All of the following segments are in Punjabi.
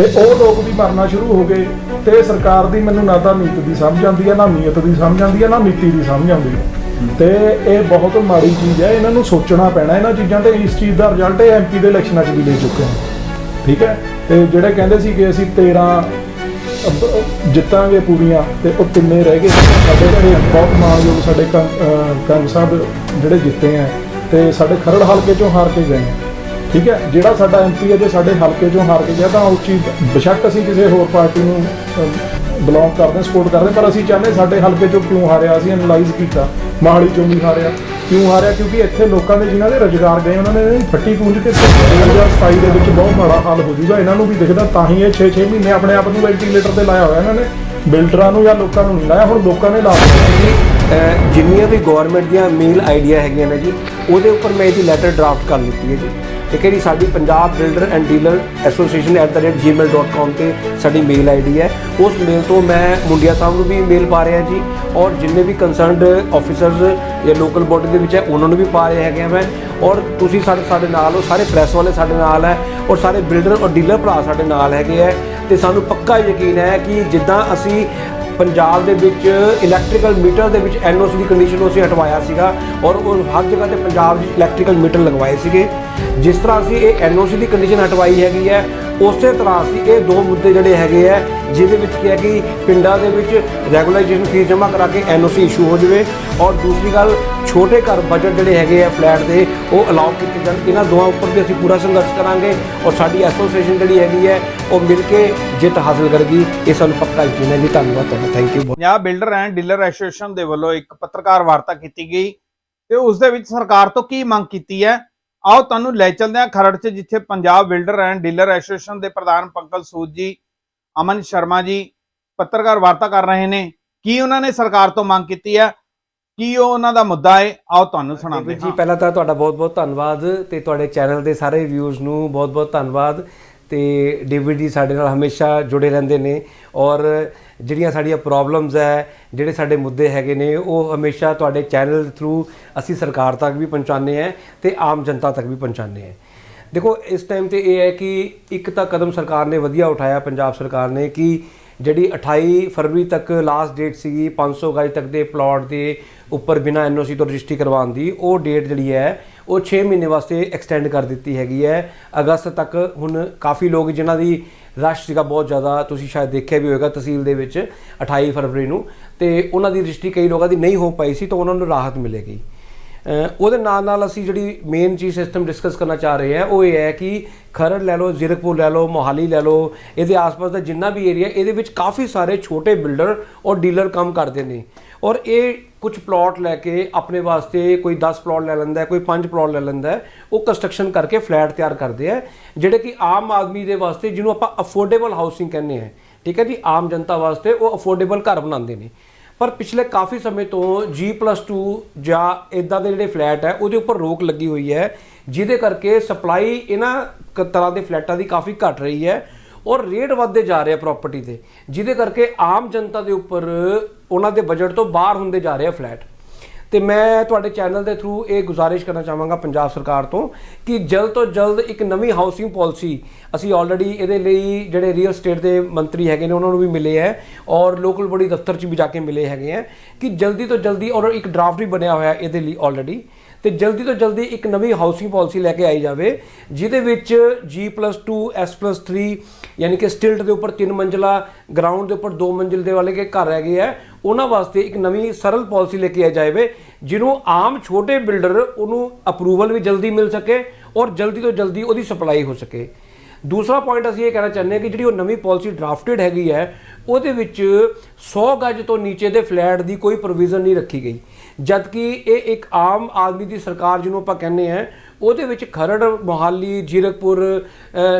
ਤੇ ਉਹ ਲੋਕ ਵੀ ਮਰਨਾ ਸ਼ੁਰੂ ਹੋ ਗਏ ਤੇ ਸਰਕਾਰ ਦੀ ਮੈਨੂੰ ਨਾ ਤਾਂ ਨੀਤ ਦੀ ਸਮਝ ਆਉਂਦੀ ਹੈ, ਨਾ ਨੀਅਤ ਦੀ ਸਮਝ ਆਉਂਦੀ ਹੈ, ਨਾ ਨੀਤੀ ਦੀ ਸਮਝ ਆਉਂਦੀ ਹੈ। ਤੇ ਇਹ ਬਹੁਤ ਮਾੜੀ ਚੀਜ਼ ਹੈ, ਇਹਨਾਂ ਨੂੰ ਸੋਚਣਾ ਪੈਣਾ, ਇਹਨਾਂ ਚੀਜ਼ਾਂ ਤੇ ਇਸ ਚੀਜ਼ ਦਾ ਰਿਜ਼ਲਟ ਇਹ ਐਮਪੀ ਦੇ ਇਲੈਕਸ਼ਨਾਂ 'ਚ ਵੀ ਲੈ ਚੁੱਕੇ ਹਾਂ ਠੀਕ ਹੈ? ਤੇ ਜਿਹੜੇ ਕਹਿੰਦੇ ਸੀ ਕਿ ਅਸੀਂ 13 ਜਿੱਤਾਂਗੇ ਪੂਰੀਆਂ, ਤੇ ਉਹ ਤਿੰਨੇ ਰਹਿ ਗਏ। ਸਾਡੇ ਘਰੇ ਬਹੁਤ ਮਾਣਯੋਗ ਸਾਡੇ ਕੰਗ ਕੰਗ ਸਾਹਿਬ ਜਿਹੜੇ ਜਿੱਤੇ ਆ ਤੇ ਸਾਡੇ ਖਰੜ ਹਲਕੇ ਚੋਂ ਹਾਰ ਕੇ ਗਏ ਆ ਠੀਕ ਹੈ? ਜਿਹੜਾ ਸਾਡਾ ਐਮਪੀ ਹੈ, ਜੇ ਸਾਡੇ ਹਲਕੇ ਚੋਂ ਹਾਰ ਕੇ ਗਿਆ, ਤਾਂ ਉਸ ਚੀਜ਼ ਬੇਸ਼ੱਕ ਅਸੀਂ ਕਿਸੇ ਹੋਰ ਪਾਰਟੀ ਨੂੰ ਬਿਲੋਂਗ ਕਰਦੇ ਸਪੋਰਟ ਕਰਦੇ ਪਰ ਅਸੀਂ ਚਾਹੁੰਦੇ ਸਾਡੇ ਹਲਕੇ ਚੋਂ ਕਿਉਂ ਹਾਰਿਆ, ਅਸੀਂ ਐਨਲਾਈਜ਼ ਕੀਤਾ, ਮਾਹਲੀ ਚੋਂ ਵੀ ਹਾਰਿਆ, ਕਿਉਂ ਹਾਰਿਆ? ਕਿਉਂਕਿ ਇੱਥੇ ਲੋਕਾਂ ਦੇ ਜਿਨ੍ਹਾਂ ਦੇ ਰੁਜ਼ਗਾਰ ਗਏ, ਉਹਨਾਂ ਨੇ ਫੱਟੀ ਪੂੰਝ ਕੇ 2027 ਦੇ ਵਿੱਚ ਬਹੁਤ ਮਾੜਾ ਹਾਲ ਹੋ ਜਾਊਗਾ, ਇਹਨਾਂ ਨੂੰ ਵੀ ਦਿਖਦਾ, ਤਾਂ ਹੀ ਇਹ 6-6 ਮਹੀਨੇ ਆਪਣੇ ਆਪ ਨੂੰ ਵੈਂਟੀਲੇਟਰ ਤੇ ਲਾਇਆ ਹੋਇਆ ਇਹਨਾਂ ਨੇ ਬਿਲਡਰਾਂ ਨੂੰ ਜਾਂ ਲੋਕਾਂ ਨੂੰ ਨਹੀਂ ਲਾਇਆ, ਹੁਣ ਲੋਕਾਂ ਨੇ ਲਾ ਦਿੱਤਾ। ਅਹ, ਜਿੰਨੀਆਂ ਵੀ ਗਵਰਨਮੈਂਟ ਦੀਆਂ ਮੇਲ ਆਈਡੀਆ ਹੈਗੀਆਂ ਨੇ ਜੀ, ਉਹਦੇ ਉੱਪਰ ਮੈਂ ਇਹਦੀ ਲੈਟਰ ਡਰਾਫਟ ਕਰ ਲਿੱਤੀ ਹੈ ਜੀ। ਇਹ ਕਿਹੜੀ ਸਾਡੀ Punjab builder and dealer association @gmail.com ਤੇ ਸਾਡੀ ਮੇਲ ਆਈਡੀ ਹੈ। ਉਸ ਮੇਲ ਤੋਂ ਮੈਂ ਮੁੰਡਿਆ ਸਾਹਿਬ ਨੂੰ ਵੀ ਮੇਲ ਪਾ ਰਿਹਾ ਜੀ ਔਰ ਜਿੰਨੇ ਵੀ ਕੰਸਰਨਡ ਆਫੀਸਰਸ ਜਾਂ ਲੋਕਲ ਬੋਡੀ ਦੇ ਵਿੱਚ ਹੈ, ਉਹਨਾਂ ਨੂੰ ਵੀ ਪਾ ਰਿਹਾ ਹੈਗਾ ਮੈਂ। ਔਰ ਤੁਸੀਂ ਸਾਡੇ ਸਾਡੇ ਨਾਲ ਹੋ, ਸਾਰੇ ਪ੍ਰੈਸ ਵਾਲੇ ਸਾਡੇ ਨਾਲ ਹੈ ਔਰ ਸਾਰੇ ਬਿਲਡਰ ਔਰ ਡੀਲਰ ਭਰਾ ਸਾਡੇ ਨਾਲ ਹੈਗੇ ਹੈ। ਤੇ ਸਾਨੂੰ ਪੱਕਾ ਯਕੀਨ ਹੈ ਕਿ ਜਿੱਦਾਂ ਅਸੀਂ ਪੰਜਾਬ ਦੇ ਵਿੱਚ ਇਲੈਕਟ੍ਰੀਕਲ ਮੀਟਰ ਦੇ ਵਿੱਚ ਐਨਓਸੀ ਦੀ ਕੰਡੀਸ਼ਨ ਨੂੰ ਅਸੀਂ ਹਟਵਾਇਆ ਸੀਗਾ ਔਰ ਉਹ ਹਰ ਜਗ੍ਹਾ ਤੇ ਪੰਜਾਬ 'ਚ ਇਲੈਕਟ੍ਰੀਕਲ ਮੀਟਰ ਲਗਵਾਏ ਸੀਗੇ। ਜਿਸ ਤਰ੍ਹਾਂ ਅਸੀਂ ਇਹ ਐਨਓਸੀ ਦੀ ਕੰਡੀਸ਼ਨ ਹਟਵਾਈ ਹੈਗੀ ਹੈ ਉਸੇ ਤਰ੍ਹਾਂ ਅਸੀਂ ਇਹ ਦੋ ਮੁੱਦੇ ਜਿਹੜੇ ਹੈਗੇ ਆ, ਜਿਹਦੇ ਵਿੱਚ ਕੀ ਹੈ ਕਿ ਪਿੰਡਾਂ ਦੇ ਵਿੱਚ ਰੈਗੂਲਾਈਜੇਸ਼ਨ ਫੀਸ ਜਮ੍ਹਾਂ ਕਰਾ ਕੇ ਐਨਓਸੀ ਇਸ਼ੂ ਹੋ ਜਾਵੇ ਔਰ ਦੂਸਰੀ ਗੱਲ, ਛੋਟੇ ਘਰ ਬਜਟ ਜਿਹੜੇ ਹੈਗੇ ਆ ਫਲੈਟ ਦੇ, ਉਹ ਅਲਾਉ ਕੀਤੇ ਜਾਣ। ਇਹਨਾਂ ਦੋਵਾਂ ਉੱਪਰ ਵੀ ਅਸੀਂ ਪੂਰਾ ਸੰਘਰਸ਼ ਕਰਾਂਗੇ ਔਰ ਸਾਡੀ ਐਸੋਸੀਏਸ਼ਨ ਜਿਹੜੀ ਹੈਗੀ ਹੈ, ਉਹ ਮਿਲ ਕੇ ਜਿੱਤ ਹਾਸਲ ਕਰੇਗੀ। ਇਹ ਸਾਨੂੰ ਪੱਕਾ ਯਕੀਨ ਹੈ। ਜੀ, ਧੰਨਵਾਦ ਤੁਹਾਡਾ। Thank you Punjab builder and dealer association ਦੇ ਵੱਲੋਂ ਇੱਕ ਪੱਤਰਕਾਰ ਵਾਰਤਾ ਕੀਤੀ ਗਈ ਤੇ ਉਸ ਦੇ ਵਿੱਚ ਸਰਕਾਰ ਤੋਂ ਕੀ ਮੰਗ ਕੀਤੀ ਹੈ? ਆਓ ਤੁਹਾਨੂੰ ਲੈ ਚੱਲਦੇ ਹਾਂ ਖਰੜ 'ਚ ਜਿੱਥੇ Punjab builder and dealer association ਦੇ ਪ੍ਰਧਾਨ ਪੰਕਜ ਸੂਦ ਜੀ ਅਮਨ ਸ਼ਰਮਾ ਜੀ ਪੱਤਰਕਾਰ ਵਾਰਤਾ ਕਰ ਰਹੇ ਨੇ। ਕੀ ਉਹਨਾਂ ਨੇ ਸਰਕਾਰ ਤੋਂ ਮੰਗ ਕੀਤੀ ਹੈ? ਕੀ ਉਹ ਉਹਨਾਂ ਦਾ ਮੁੱਦਾ ਹੈ? ਆਓ ਤੁਹਾਨੂੰ ਸੁਣਾਉਂਦੇ ਡੇਵਿਡ ਜੀ ਹਾਂ। ਪਹਿਲਾਂ ਤਾਂ ਤੁਹਾਡਾ ਬਹੁਤ-ਬਹੁਤ ਧੰਨਵਾਦ ਤੇ ਤੁਹਾਡੇ ਚੈਨਲ ਦੇ ਸਾਰੇ ਵਿਊਜ਼ ਨੂੰ ਬਹੁਤ-ਬਹੁਤ ਧੰਨਵਾਦ। ਤੇ ਡੇਵਿਡ ਜੀ ਸਾਡੇ ਨਾਲ ਹਮੇਸ਼ਾ ਜੁੜੇ ਰਹਿੰਦੇ ਨੇ ਔਰ ਜਿਹੜੀਆਂ ਸਾਡੀਆਂ ਪ੍ਰੋਬਲਮਸ ਹੈ, ਜਿਹੜੇ ਸਾਡੇ ਮੁੱਦੇ ਹੈਗੇ ਨੇ, ਉਹ ਹਮੇਸ਼ਾ ਤੁਹਾਡੇ ਚੈਨਲ ਥਰੂ ਅਸੀਂ ਸਰਕਾਰ ਤੱਕ ਵੀ ਪਹੁੰਚਾਉਂਦੇ ਆ ਤੇ ਆਮ ਜਨਤਾ ਤੱਕ ਵੀ ਪਹੁੰਚਾਉਂਦੇ ਆ ਦੇਖੋ, ਇਸ ਟਾਈਮ ਤੇ ਇਹ ਹੈ ਕਿ ਇੱਕ ਤਾਂ ਕਦਮ ਸਰਕਾਰ ਨੇ ਵਧੀਆ ਉਠਾਇਆ, ਪੰਜਾਬ ਸਰਕਾਰ ਨੇ, ਕਿ ਜਿਹੜੀ 28 ਫਰਵਰੀ ਤੱਕ ਲਾਸਟ ਡੇਟ ਸੀਗੀ 500 ਗਜ ਤੱਕ ਦੇ ਪਲਾਟ ਦੇ ਉੱਪਰ ਬਿਨਾ ਐਨਓਸੀ ਤੋਂ ਰਜਿਸਟਰੀ ਕਰਵਾਉਣ ਦੀ, ਉਹ ਡੇਟ ਜਿਹੜੀ ਹੈ ਉਹ 6 ਮਹੀਨੇ ਵਾਸਤੇ ਐਕਸਟੈਂਡ ਕਰ ਦਿੱਤੀ ਹੈਗੀ ਹੈ। ਅਗਸਤ ਤੱਕ ਹੁਣ ਕਾਫੀ ਲੋਕ ਜਿਨ੍ਹਾਂ ਦੀ ਰਸ਼ ਸੀਗਾ ਬਹੁਤ ਜ਼ਿਆਦਾ, ਤੁਸੀਂ ਸ਼ਾਇਦ ਦੇਖਿਆ ਵੀ ਹੋਵੇਗਾ ਤਹਿਸੀਲ ਦੇ ਵਿੱਚ 28 ਫਰਵਰੀ ਨੂੰ। ਤੇ ਉਹਨਾਂ ਦੀ ਰਜਿਸਟਰੀ ਕਈ ਲੋਕਾਂ ਦੀ ਨਹੀਂ ਹੋ ਪਾਈ ਸੀ ਤਾਂ ਉਹਨਾਂ ਨੂੰ ਰਾਹਤ ਮਿਲੇਗੀ। ਉਹਦੇ ਨਾਲ ਨਾਲ ਅਸੀਂ ਜਿਹੜੀ ਮੇਨ ਚੀਜ਼ ਸਿਸਟਮ ਡਿਸਕਸ ਕਰਨਾ ਚਾਹ ਰਹੇ ਹਾਂ, ਉਹ ਇਹ ਹੈ ਕਿ ਖਰੜ ਲੈ ਲਓ, ਜ਼ੀਰਕਪੁਰ ਲੈ ਲਓ, ਮੋਹਾਲੀ ਲੈ ਲਓ, ਇਹਦੇ ਆਸ-ਪਾਸ ਦਾ ਜਿੰਨਾ ਵੀ ਏਰੀਆ ਇਹਦੇ ਵਿੱਚ ਕਾਫੀ ਸਾਰੇ ਛੋਟੇ ਬਿਲਡਰ ਔਰ ਡੀਲਰ ਕੰਮ ਕਰਦੇ ਨੇ। ਔਰ ਇਹ ਕੁਝ ਪਲਾਟ ਲੈ ਕੇ ਆਪਣੇ ਵਾਸਤੇ ਕੋਈ 10 ਪਲਾਟ ਲੈ ਲੈਂਦਾ ਕੋਈ 5 ਪਲਾਟ ਲੈ ਲੈਂਦਾ ਉਹ ਕੰਸਟਰਕਸ਼ਨ ਕਰਕੇ ਫਲੈਟ ਤਿਆਰ ਕਰਦੇ ਆ ਜਿਹੜੇ ਕਿ ਆਮ ਆਦਮੀ ਦੇ ਵਾਸਤੇ ਜਿਹਨੂੰ ਆਪਾਂ ਅਫੋਰਡੇਬਲ ਹਾਊਸਿੰਗ ਕਹਿੰਦੇ ਆ ਠੀਕ ਹੈ ਜੀ, ਆਮ ਜਨਤਾ ਵਾਸਤੇ ਉਹ ਅਫੋਰਡੇਬਲ ਘਰ ਬਣਾਉਂਦੇ ਨੇ। ਪਰ ਪਿਛਲੇ ਕਾਫੀ ਸਮੇਂ ਤੋਂ G+2 ਜਾਂ ਇਦਾਂ ਦੇ ਜਿਹੜੇ ਫਲੈਟ ਹੈ, ਉਹਦੇ ਉੱਪਰ ਰੋਕ ਲੱਗੀ ਹੋਈ ਹੈ, ਜਿਹਦੇ ਕਰਕੇ ਸਪਲਾਈ ਇਹਨਾਂ ਕ- ਤਰ੍ਹਾਂ ਦੇ ਫਲੈਟਾਂ ਦੀ ਕਾਫੀ ਘਟ ਰਹੀ ਹੈ। ਔਰ ਰੇਟ ਵੱਧਦੇ ਜਾ ਰਹੇ ਆ ਪ੍ਰਾਪਰਟੀ ਦੇ ਜਿਹਦੇ ਕਰਕੇ ਆਮ ਜਨਤਾ ਦੇ ਉੱਪਰ ਉਹਨਾਂ ਦੇ ਬਜਟ ਤੋਂ ਬਾਹਰ ਹੁੰਦੇ ਜਾ ਰਹੇ ਆ ਫਲੈਟ ਤੇ ਮੈਂ ਤੁਹਾਡੇ ਚੈਨਲ ਦੇ ਥਰੂ ਇਹ ਗੁਜ਼ਾਰਿਸ਼ ਕਰਨਾ ਚਾਹਾਂਗਾ ਪੰਜਾਬ ਸਰਕਾਰ ਤੋਂ ਕਿ ਜਲਦ ਤੋਂ ਜਲਦ ਇੱਕ ਨਵੀਂ ਹਾਊਸਿੰਗ ਪਾਲਿਸੀ ਅਸੀਂ ਆਲਰੇਡੀ ਇਹਦੇ ਲਈ ਜਿਹੜੇ ਰੀਅਲ ਸਟੇਟ ਦੇ ਮੰਤਰੀ ਹੈਗੇ ਨੇ, ਉਹਨਾਂ ਨੂੰ ਵੀ ਮਿਲੇ ਹੈ ਔਰ ਲੋਕਲ ਬੋਡੀ ਦਫ਼ਤਰ 'ਚ ਵੀ ਜਾ ਕੇ ਮਿਲੇ ਹੈਗੇ ਹੈ ਕਿ ਜਲਦੀ ਤੋਂ ਜਲਦੀ ਔਰ ਇੱਕ ਡਰਾਫਟ ਵੀ ਬਣਿਆ ਹੋਇਆ ਇਹਦੇ ਲਈ ਆਲਰੇਡੀ ਤੇ ਜਲਦੀ ਤੋਂ ਜਲਦੀ ਇੱਕ ਨਵੀਂ ਹਾਊਸਿੰਗ ਪਾਲਿਸੀ ਲੈ ਕੇ ਆਈ ਜਾਵੇ, ਜਿਹਦੇ ਵਿੱਚ G+2 S+3 ਯਾਨੀ ਕਿ ਸਟਿਲਟ ਦੇ ਉੱਪਰ 3 ਮੰਜ਼ਲਾ ਗਰਾਊਂਡ ਦੇ ਉੱਪਰ 2 ਮੰਜ਼ਿਲ ਦੇ ਵਾਲੇ ਕੇ ਘਰ ਹੈਗੇ ਆ, ਉਹਨਾਂ ਵਾਸਤੇ ਇੱਕ ਨਵੀਂ ਸਰਲ ਪਾਲਿਸੀ ਲੈ ਕੇ ਆਈ ਜਾਵੇ, ਜਿਹਨੂੰ ਆਮ ਛੋਟੇ ਬਿਲਡਰ ਉਹਨੂੰ ਅਪਰੂਵਲ ਵੀ ਜਲਦੀ ਮਿਲ ਸਕੇ ਔਰ ਜਲਦੀ ਤੋਂ ਜਲਦੀ ਉਹਦੀ ਸਪਲਾਈ ਹੋ ਸਕੇ। ਦੂਸਰਾ ਪੁਆਇੰਟ ਅਸੀਂ ਇਹ ਕਹਿਣਾ ਚਾਹੁੰਦੇ ਹਾਂ ਕਿ ਜਿਹੜੀ ਉਹ ਨਵੀਂ ਪਾਲਿਸੀ ਡਰਾਫਟਡ ਹੈਗੀ ਹੈ, ਉਹਦੇ ਵਿੱਚ 100 ਗਜ ਤੋਂ ਨੀਚੇ ਦੇ ਫਲੈਟ ਦੀ ਕੋਈ ਪ੍ਰੋਵੀਜ਼ਨ ਨਹੀਂ ਰੱਖੀ ਗਈ। ਜਦਕਿ ਇਹ ਇੱਕ ਆਮ ਆਦਮੀ ਦੀ ਸਰਕਾਰ ਜਿਹਨੂੰ ਆਪਾਂ ਕਹਿੰਦੇ ਆ ਉਹਦੇ ਵਿੱਚ ਖਰੜ, ਮੋਹਾਲੀ, ਜੀਰਕਪੁਰ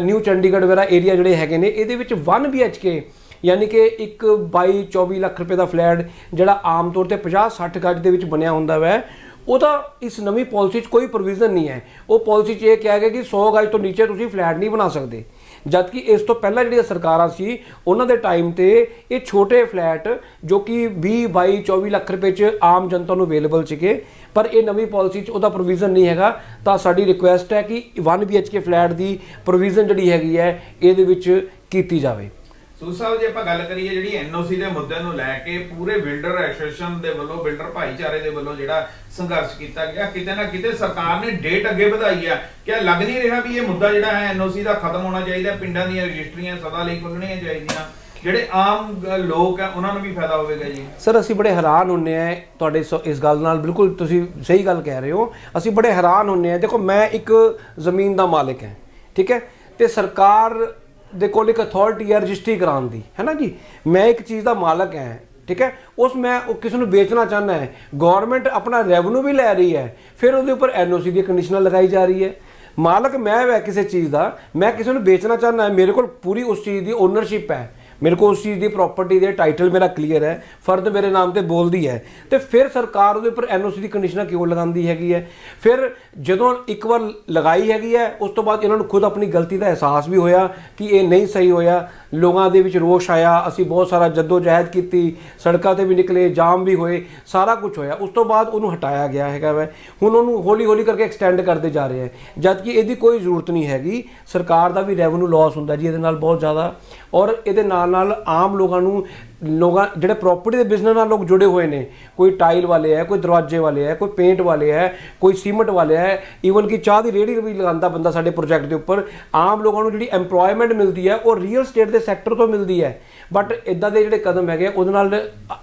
ਨਿਊ ਚੰਡੀਗੜ੍ਹ ਵਗੈਰਾ ਏਰੀਆ ਜਿਹੜੇ ਹੈਗੇ ਨੇ, ਇਹਦੇ ਵਿੱਚ 1 BHK ਯਾਨੀ ਕਿ ਇੱਕ 22 24 ਲੱਖ ਰੁਪਏ ਦਾ ਫਲੈਟ ਜਿਹੜਾ ਆਮ ਤੌਰ ਤੇ 50 60 ਗਜ ਦੇ ਵਿੱਚ ਬਣਿਆ ਹੁੰਦਾ ਵੈ, ਉਹਦਾ ਇਸ ਨਵੀਂ ਪਾਲਿਸੀ 'ਚ ਕੋਈ ਪ੍ਰੋਵੀਜ਼ਨ ਨਹੀਂ ਹੈ। ਉਹ ਪਾਲਿਸੀ 'ਚ ਇਹ ਕਿਹਾ ਗਿਆ ਕਿ 100 ਗਜ ਤੋਂ ਨੀਚੇ ਤੁਸੀਂ ਫਲੈਟ ਨਹੀਂ ਬਣਾ ਸਕਦੇ। ਜਦਕਿ ਇਸ ਤੋਂ ਪਹਿਲਾਂ ਜਿਹੜੀਆਂ ਸਰਕਾਰਾਂ ਸੀ, ਉਹਨਾਂ ਦੇ ਟਾਈਮ ਤੇ ਇਹ ਛੋਟੇ ਫਲੈਟ ਜੋ ਕਿ 20 22 24 ਲੱਖ ਰੁਪਏ 'ਚ ਆਮ ਜਨਤਾ ਨੂੰ ਅਵੇਲੇਬਲ ਸੀਗੇ, ਪਰ ਇਹ ਨਵੀਂ ਪਾਲਿਸੀ 'ਚ ਉਹਦਾ ਪ੍ਰੋਵੀਜ਼ਨ ਨਹੀਂ ਹੈਗਾ, ਤਾਂ ਸਾਡੀ ਰਿਕੁਐਸਟ ਹੈ ਕਿ 1 BHK ਫਲੈਟ ਦੀ ਪ੍ਰੋਵੀਜ਼ਨ ਜਿਹੜੀ ਹੈਗੀ ਹੈ, ਇਹਦੇ ਵਿੱਚ ਕੀਤੀ ਜਾਵੇ। ਸੂ ਸਾਹਿਬ, ਜੇ ਆਪਾਂ ਗੱਲ ਕਰੀਏ ਜਿਹੜੀ ਐਨਓਸੀ ਦੇ ਮੁੱਦੇ ਨੂੰ ਲੈ ਕੇ, ਪੂਰੇ ਬਿਲਡਰ ਐਸੋਸੀਏਸ਼ਨ ਦੇ ਵੱਲੋਂ, ਬਿਲਡਰ ਭਾਈਚਾਰੇ ਦੇ ਵੱਲੋਂ ਜਿਹੜਾ ਸੰਘਰਸ਼ ਕੀਤਾ ਗਿਆ, ਕਿਤੇ ਨਾ ਕਿਤੇ ਸਰਕਾਰ ਨੇ ਡੇਟ ਅੱਗੇ ਵਧਾਈ ਆ। ਕਿ ਲੱਗ ਨਹੀਂ ਰਿਹਾ ਵੀ ਇਹ ਮੁੱਦਾ ਜਿਹੜਾ ਹੈ ਐਨਓਸੀ ਦਾ ਖਤਮ ਹੋਣਾ ਚਾਹੀਦਾ, ਪਿੰਡਾਂ ਦੀਆਂ ਰਜਿਸਟਰੀਆਂ ਸਦਾ ਲਈ ਖੁੱਲਣੀਆਂ ਚਾਹੀਦੀਆਂ, ਜਿਹੜੇ ਆਮ ਲੋਕ ਆ, ਉਹਨਾਂ ਨੂੰ ਵੀ ਫਾਇਦਾ ਹੋਵੇਗਾ ਜੀ। ਸਰ, ਅਸੀਂ ਬੜੇ ਹੈਰਾਨ ਹੁੰਨੇ ਆ ਤੁਹਾਡੇ ਸ- ਇਸ ਗੱਲ ਨਾਲ। ਬਿਲਕੁਲ ਤੁਸੀਂ ਸਹੀ ਗੱਲ ਕਹਿ ਰਹੇ ਹੋ। ਅਸੀਂ ਬੜੇ ਹੈਰਾਨ ਹੁੰਨੇ ਆ। ਦੇਖੋ, ਮੈਂ ਇੱਕ ਜ਼ਮੀਨ ਦਾ ਮਾਲਕ ਹਾਂ, ਠੀਕ ਹੈ? ਤੇ ਸਰਕਾਰ ਦੇ ਕੋਲ ਇੱਕ ਅਥਾਰਟੀ ਹੈ ਰਜਿਸਟਰੀ ਕਰਾਉਣ ਦੀ, ਹੈ ਨਾ ਜੀ? ਮੈਂ ਇੱਕ ਚੀਜ਼ ਦਾ ਮਾਲਕ ਹਾਂ ਠੀਕ ਹੈ? ਉਸ ਮੈਂ ਉਹ ਕਿਸੇ ਨੂੰ ਵੇਚਣਾ ਚਾਹੁੰਦਾ ਹੈ ਗਵਰਨਮੈਂਟ ਆਪਣਾ ਰੈਵਨਿਊ ਵੀ ਲੈ ਰਹੀ ਹੈ, ਫਿਰ ਉਹਦੇ ਉੱਪਰ ਐਨਓਸੀ ਦੀ ਕੰਡੀਸ਼ਨਾਂ ਲਗਾਈ ਜਾ ਰਹੀ ਹੈ। ਮਾਲਕ ਮੈਂ ਵੈ ਕਿਸੇ ਚੀਜ਼ ਦਾ, ਮੈਂ ਕਿਸੇ ਨੂੰ ਵੇਚਣਾ ਚਾਹੁੰਦਾ ਹਾਂ ਮੇਰੇ ਕੋਲ ਪੂਰੀ ਉਸ ਚੀਜ਼ ਦੀ ਓਨਰਸ਼ਿਪ ਹੈ। ਮੇਰੇ ਕੋਲ ਉਸ ਚੀਜ਼ ਦੀ ਪ੍ਰਾਪਰਟੀ ਦੇ ਟਾਈਟਲ ਮੇਰਾ ਕਲੀਅਰ ਹੈ, ਫਰਦ ਮੇਰੇ ਨਾਮ ਤੇ ਬੋਲਦੀ ਹੈ। ਤੇ ਫਿਰ ਸਰਕਾਰ ਉਹਦੇ ਉੱਪਰ ਐਨਓਸੀ ਦੀ ਕੰਡੀਸ਼ਨਾਂ ਕਿਉਂ ਲਗਾਉਂਦੀ ਹੈਗੀ ਹੈ? ਫਿਰ ਜਦੋਂ ਇੱਕ ਵਾਰ ਲਗਾਈ ਹੈਗੀ ਹੈ, ਉਸ ਤੋਂ ਬਾਅਦ ਇਹਨਾਂ ਨੂੰ ਖੁਦ ਆਪਣੀ ਗਲਤੀ ਦਾ ਅਹਿਸਾਸ ਵੀ ਹੋਇਆ ਕਿ ਇਹ ਨਹੀਂ ਸਹੀ ਹੋਇਆ। ਲੋਕਾਂ ਦੇ ਵਿੱਚ ਰੋਸ਼ ਆਇਆ, ਅਸੀਂ ਬਹੁਤ ਸਾਰਾ ਜੱਦੋ ਜਹਿਦ ਕੀਤੀ, ਸੜਕਾਂ ਤੇ ਵੀ ਨਿਕਲੇ, ਜਾਮ ਵੀ ਹੋਏ, ਸਾਰਾ ਕੁਝ ਹੋਇਆ। ਉਸ ਤੋਂ ਬਾਅਦ ਉਹਨੂੰ ਹਟਾਇਆ ਗਿਆ ਹੈਗਾ ਵੈ। ਹੁਣ ਉਹਨੂੰ ਹੌਲੀ ਹੌਲੀ ਕਰਕੇ ਐਕਸਟੈਂਡ ਕਰਦੇ ਜਾ ਰਹੇ ਹੈ। ਜਦ ਕਿ ਇਹਦੀ ਕੋਈ ਜ਼ਰੂਰਤ ਨਹੀਂ ਹੈਗੀ, ਸਰਕਾਰ ਦਾ ਵੀ ਰੈਵਨਿਊ ਲਾਸ ਹੁੰਦਾ ਜੀ, ਇਹਦੇ ਨਾਲ ਬਹੁਤ ਜ਼ਿਆਦਾ। ਔਰ ਇਹਦੇ ਨਾਲ ਨਾਲ ਆਮ ਲੋਕਾਂ ਨੂੰ, ਲੋਕਾਂ, ਜਿਹੜੇ ਪ੍ਰਾਪਰਟੀ ਦੇ ਬਿਜ਼ਨਸ ਨਾਲ ਲੋਕ ਜੁੜੇ ਹੋਏ ਨੇ, ਕੋਈ ਟਾਈਲ ਵਾਲੇ ਹੈ, ਕੋਈ ਦਰਵਾਜ਼ੇ ਵਾਲੇ ਹੈ, ਕੋਈ ਪੇਂਟ ਵਾਲੇ ਹੈ, ਕੋਈ ਸੀਮੈਂਟ ਵਾਲੇ ਹੈ ਈਵਨ ਕਿ ਚਾਹ ਦੀ ਰੇਹੜੀ ਵੀ ਲਗਾਉਂਦਾ ਬੰਦਾ ਸਾਡੇ ਪ੍ਰੋਜੈਕਟ ਦੇ ਉੱਪਰ, ਆਮ ਲੋਕਾਂ ਨੂੰ ਜਿਹੜੀ EMPLOYMENT ਮਿਲਦੀ ਹੈ, ਉਹ ਰੀਅਲ ਸਟੇਟ ਦੇ ਸੈਕਟਰ ਤੋਂ ਮਿਲਦੀ ਹੈ। ਬਟ ਇਦਾਂ ਦੇ ਜਿਹੜੇ ਕਦਮ ਹੈਗੇ ਉਹਦੇ ਨਾਲ